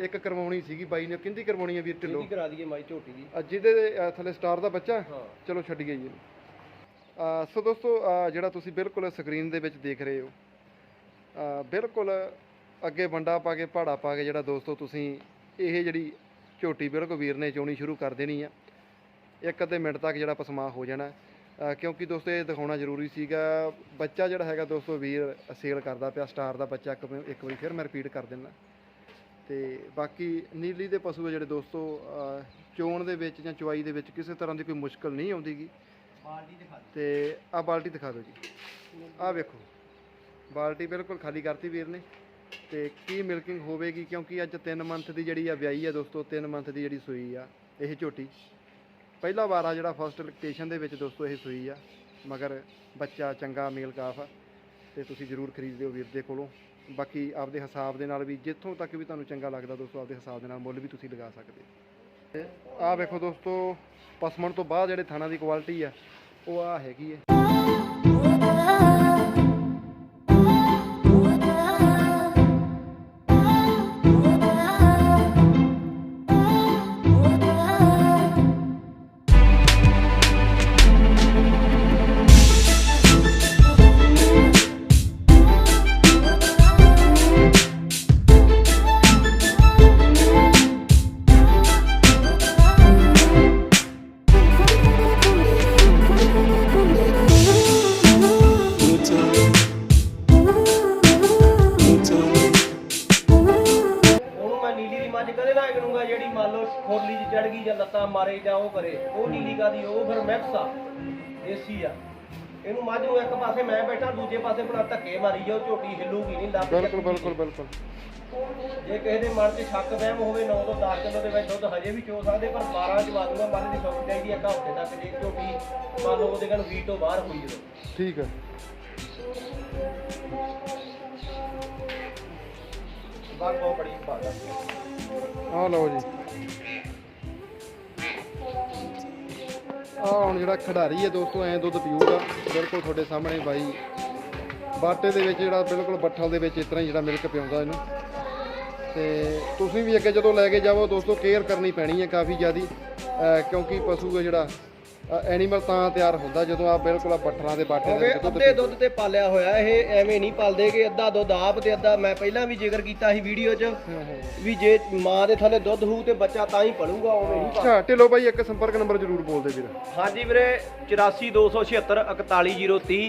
ਇੱਕ ਕਰਵਾਉਣੀ ਸੀਗੀ ਬਾਈ ਨੇ ਕਿੰਦੀ ਕਰਵਾਉਣੀ ਹੈ ਵੀਰ ਢਿੱਲੋਂ? ਇਹਦੀ ਕਰਾ ਦਈਏ ਮਾਈ ਝੋਟੀ ਦੀ। ਅ, ਜਿਹਦੇ ਥੱਲੇ ਸਟਾਰ ਦਾ ਬੱਚਾ? ਚਲੋ ਛੱਡੀਏ ਜੀ। ਸੋ ਦੋਸਤੋ ਜਿਹੜਾ ਤੁਸੀਂ ਬਿਲਕੁਲ ਸਕਰੀਨ ਦੇ ਵਿੱਚ ਦੇਖ ਰਹੇ ਹੋ ਬਿਲਕੁਲ ਅੱਗੇ ਵੰਡਾ ਪਾ ਕੇ ਪਹਾੜਾ ਪਾ ਕੇ ਜਿਹੜਾ ਦੋਸਤੋ ਤੁਸੀਂ ਇਹ ਜਿਹੜੀ ਝੋਟੀ ਬਿਲਕੁਲ ਵੀਰ ਨੇ ਚੋਣੀ ਸ਼ੁਰੂ ਕਰ ਦੇਣੀ ਆ। ਇੱਕ ਅੱਧੇ ਮਿੰਟ ਤੱਕ ਜਿਹੜਾ ਪਸਮਾ ਹੋ ਜਾਣਾ। ਕਿਉਂਕਿ ਦੋਸਤੋ ਇਹ ਦਿਖਾਉਣਾ ਜ਼ਰੂਰੀ ਸੀਗਾ ਬੱਚਾ ਜਿਹੜਾ ਹੈਗਾ ਦੋਸਤੋ ਵੀਰ ਸੇਲ ਕਰਦਾ ਪਿਆ ਸਟਾਰ ਦਾ ਬੱਚਾ ਇੱਕ ਵਾਰ- ਇੱਕ ਵਾਰੀ ਫਿਰ ਮੈਂ ਰਿਪੀਟ ਕਰ ਦਿੰਦਾ। ਤੇ ਬਾਕੀ ਨੀਲੀ ਦੇ ਪਸ਼ੂ ਜਿਹੜੇ ਦੋਸਤੋ ਚੋਣ ਦੇ ਵਿੱਚ ਜਾਂ ਚੁਆਈ ਦੇ ਵਿੱਚ ਕਿਸੇ ਤਰ੍ਹਾਂ ਦੀ ਕੋਈ ਮੁਸ਼ਕਲ ਨਹੀਂ ਆਉਂਦੀਗੀ। ਬਾਲਟੀ ਦਿਖਾ ਤੇ ਆ ਬਾਲਟੀ ਦਿਖਾ ਦਿਓ ਜੀ। ਆ ਵੇਖੋ। ਬਾਲਟੀ ਬਿਲਕੁਲ ਖਾਲੀ ਕਰਤੀ ਵੀਰ ਨੇ। ਤੇ ਕੀ ਮਿਲਕਿੰਗ ਹੋਵੇਗੀ? ਕਿਉਂਕਿ ਅੱਜ 3 ਮੰਥ ਦੀ ਜਿਹੜੀ ਆ ਵਿਆਹੀ ਆ ਦੋਸਤੋ 3 ਮੰਥ ਦੀ ਜਿਹੜੀ ਸੂਈ ਆ, ਇਹ ਝੋਟੀ। ਪਹਿਲਾ ਵਾਰ ਆ ਜਿਹੜਾ ਫਸਟ ਲੋਕੇਸ਼ਨ ਦੇ ਵਿੱਚ ਦੋਸਤੋ, ਇਹ ਸੂਈ ਆ, ਮਗਰ ਬੱਚਾ ਚੰਗਾ ਮੇਲ ਕਾਫ ਆ, ਤੇ ਤੁਸੀਂ ਜ਼ਰੂਰ ਖਰੀਦ ਲਿਓ ਵੀਰ ਦੇ ਕੋਲੋਂ। ਬਾਕੀ ਆਪਦੇ ਹਿਸਾਬ ਦੇ ਨਾਲ ਵੀ, ਜਿੱਥੋਂ ਤੱਕ ਵੀ ਤੁਹਾਨੂੰ ਚੰਗਾ ਲੱਗਦਾ ਦੋਸਤੋ, ਆਪਦੇ ਹਿਸਾਬ ਦੇ ਨਾਲ ਮੁੱਲ ਵੀ ਤੁਸੀਂ ਲਗਾ ਸਕਦੇ ਆ ਵੇਖੋ ਦੋਸਤੋ, ਪਸਮਣ ਤੋਂ ਬਾਅਦ ਜਿਹੜੇ ਥਾਣਾ ਦੀ ਕੁਆਲਿਟੀ ਆ, ਉਹ ਆ ਹੈਗੀ ਹੈ ਦੇਸੀ ਆ। ਇਹਨੂੰ ਮੱਝ ਨੂੰ ਇੱਕ ਪਾਸੇ ਮੈਂ ਬੈਠਾ ਦੂਜੇ ਪਾਸੇ ਬਣਾ ਧੱਕੇ ਮਾਰੀ ਜਾਓ ਝੋਟੀ ਹਿੱਲੂਗੀ ਨਹੀਂ ਲੱਤ ਬਿਲਕੁਲ ਬਿਲਕੁਲ ਬਿਲਕੁਲ। ਜੇ ਕਿਸੇ ਦੇ ਮਨ 'ਚ ਸ਼ੱਕ ਵਹਿਮ ਹੋਵੇ 9 ਤੋਂ 10 ਕਿਲੋ ਦੇ ਵਿੱਚ ਦੁੱਧ ਹਜੇ ਵੀ ਚੋ ਸਕਦੇ ਪਰ 12 ਚ ਵਾਦੂਗਾ ਮੱਝ ਦੀ ਸੁੱਕ ਚਾਹੀਦੀ ਇੱਕ ਹਫ਼ਤੇ ਤੱਕ ਜੇ ਝੋਟੀ ਮੰਨ ਲਓ ਉਹਦੇ ਕੋਲ 20 ਤੋਂ ਬਾਹਰ ਹੋਈ ਜਦੋਂ ਠੀਕ ਹੈ। ਬਾਗ ਬਹੁਤ ਬੜੀ ਬਾਤ ਆ। ਆ ਲਓ ਜੀ। ਆ ਹੁਣ ਜਿਹੜਾ ਖਿਡਾਰੀ ਹੈ ਦੋਸਤੋ, ਐ ਦੁੱਧ ਪੀਊਗਾ। ਬਿਲਕੁਲ ਤੁਹਾਡੇ ਸਾਹਮਣੇ ਬਾਈ। ਬਾਟੇ ਦੇ ਵਿੱਚ ਜਿਹੜਾ ਬਿਲਕੁਲ ਬੱਠਲ ਦੇ ਵਿੱਚ ਇਸ ਤਰ੍ਹਾਂ ਹੀ ਜਿਹੜਾ ਮਿਲਕ ਪਿਆਉਂਦਾ ਇਹਨੂੰ। ਤੇ ਤੁਸੀਂ ਵੀ ਅੱਗੇ ਜਦੋਂ ਲੈ ਕੇ ਜਾਵੋ ਦੋਸਤੋ, ਕੇਅਰ ਕਰਨੀ ਪੈਣੀ ਹੈ ਕਾਫੀ ਜ਼ਿਆਦੀ। ਕਿਉਂਕਿ ਪਸ਼ੂ ਹੈ ਜਿਹੜਾ ਐਨੀਮਲ ਤਾਂ ਤਿਆਰ ਹੁੰਦਾ ਜਦੋਂ ਆ ਬਿਲਕੁਲ ਆ ਬੱਠਲਾਂ ਦੇ ਬਾਟੇ ਦੇ ਕਿਉਂਕਿ ਅੱਧੇ ਦੁੱਧ ਤੇ ਪਾਲਿਆ ਹੋਇਆ ਇਹ ਐਵੇਂ ਨਹੀਂ ਪਾਲਦੇ ਕਿ ਅੱਧਾ ਦੁੱਧ ਆਪ ਤੇ ਅੱਧਾ ਮੈਂ ਪਹਿਲਾਂ ਵੀ ਜ਼ਿਕਰ ਕੀਤਾ ਸੀ ਵੀਡੀਓ 'ਚ। ਵੀ ਜੇ ਮਾਂ ਦੇ ਥੱਲੇ ਦੁੱਧ ਹੋਊ ਤੇ ਬੱਚਾ ਤਾਂ ਹੀ ਪਲੂਗਾ ਉਵੇਂ ਨਹੀਂ ਅੱਛਾ ਢਿੱਲੋ ਬਾਈ ਇੱਕ ਸੰਪਰਕ ਨੰਬਰ ਜ਼ਰੂਰ ਬੋਲ ਦੇ ਵੀਰ। ਹਾਂਜੀ ਵੀਰੇ 84276 41030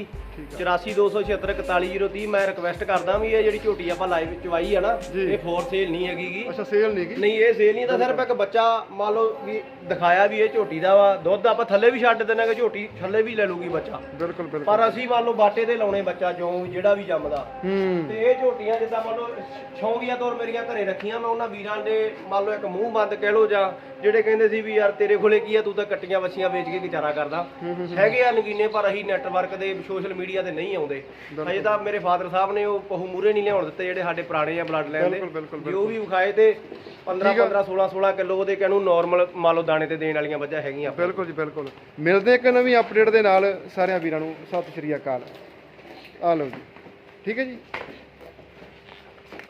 84276 ਮੈਂ ਰਿਕਵੈਸਟ ਕਰਦਾ ਵੀ ਇਹ ਜਿਹੜੀ ਝੋਟੀ ਆਪਾਂ ਲਾਈਵ ਚਵਾਈ ਆ ਨਾ। ਇਹ ਫੋਰ ਸੇਲ ਨਹੀਂ ਹੈਗੀਗੀ ਅੱਛਾ ਸੇਲ ਨਹੀਂ ਨਹੀਂ ਇਹ ਸੇਲ ਨਹੀਂ ਤਾਂ ਸਿਰਫ ਇੱਕ ਬੱਚਾ ਮੰਨ ਲਓ ਵੀ ਦਿਖਾਇਆ ਵੀ ਇਹ ਝੋਟੀ ਦਾ ਵਾ ਦੁੱਧ ਆਪਾਂ ਥੱਲੇ ਵੀ ਛੱਡ ਕਿ ਝੋਟੀ ਥੱਲੇ ਵੀ ਲੈ ਲੂਗੀ ਬੱਚਾ। ਬਿਲਕੁਲ ਬਿਲਕੁਲ। ਪਰ ਅਸੀਂ ਮੰਨ ਲਓ ਬਾਟੇ ਤੇ ਲਾਉਣੇ ਬੱਚਾ ਜੋ ਜਿਹੜਾ ਵੀ ਜੰਮਦਾ। ਹੂੰ। ਤੇ ਇਹ ਝੋਟੀਆਂ ਜਿੱਦਾਂ ਮੰਨ ਲਓ ਸ਼ੌਂਕੀਆ ਤੌਰ ਮੇਰੀਆਂ ਘਰੇ ਰੱਖੀਆਂ ਮੈਂ ਉਹਨਾਂ ਵੀਰਾਂ ਦੇ ਮੰਨ ਲਓ ਇੱਕ ਮੂੰਹ ਬੰਦ ਕਹਿ ਲਓ ਜਾਂ ਜਿਹੜੇ ਕਹਿੰਦੇ ਸੀ ਵੀ ਯਾਰ ਤੇਰੇ ਕੋਲੇ ਕੀ ਆ ਤੂੰ ਤਾਂ ਕੱਟੀਆਂ ਵੱਛੀਆਂ ਵੇਚ ਕੇ ਗੁਜ਼ਾਰਾ ਕਰਦਾ। ਹੈਗੇ ਆ ਨਗੀਨੇ ਪਰ ਅਸੀਂ ਨੈਟਵਰਕ ਦੇ ਸੋਸ਼ਲ ਮੀਡੀਆ ਤੇ ਨਹੀਂ ਆਉਂਦੇ। ਅਜੇ ਤਾਂ ਮੇਰੇ ਫਾਦਰ ਸਾਹਿਬ ਨੇ ਉਹ ਪਹੂ ਮੂਰੇ ਨਹੀਂ ਲਿਆਉਣ ਦਿੱਤੇ ਜਿਹੜੇ ਸਾਡੇ ਪੁਰਾਣੇ ਆ ਬਲੱਡ ਲਾਈਨ ਦੇ। ਬਿਲਕੁਲ ਬਿਲਕੁਲ ਜੋ ਵੀ ਵਿਖਾਏ ਤੇ 15 15 16 16 ਕਿਲੋ ਉਹਦੇ ਕਹਿੰਨੂੰ ਨਾਰਮਲ ਮੰਨ ਲਓ ਦਾਣੇ ਤੇ ਦੇਣ ਵਾਲੀਆਂ ਮੱਝਾਂ ਹੈਗੀਆਂ। ਬਿਲਕੁਲ ਜੀ ਬਿਲਕੁਲ। ਮਿਲਦੇ ਇੱਕ ਨਵੀਂ ਅਪਡੇਟ ਦੇ ਨਾਲ ਸਾਰਿਆਂ ਵੀਰਾਂ ਨੂੰ ਸਤਿ ਸ਼੍ਰੀ ਅਕਾਲ। ਆ ਲਓ ਜੀ। ਠੀਕ ਹੈ ਜੀ?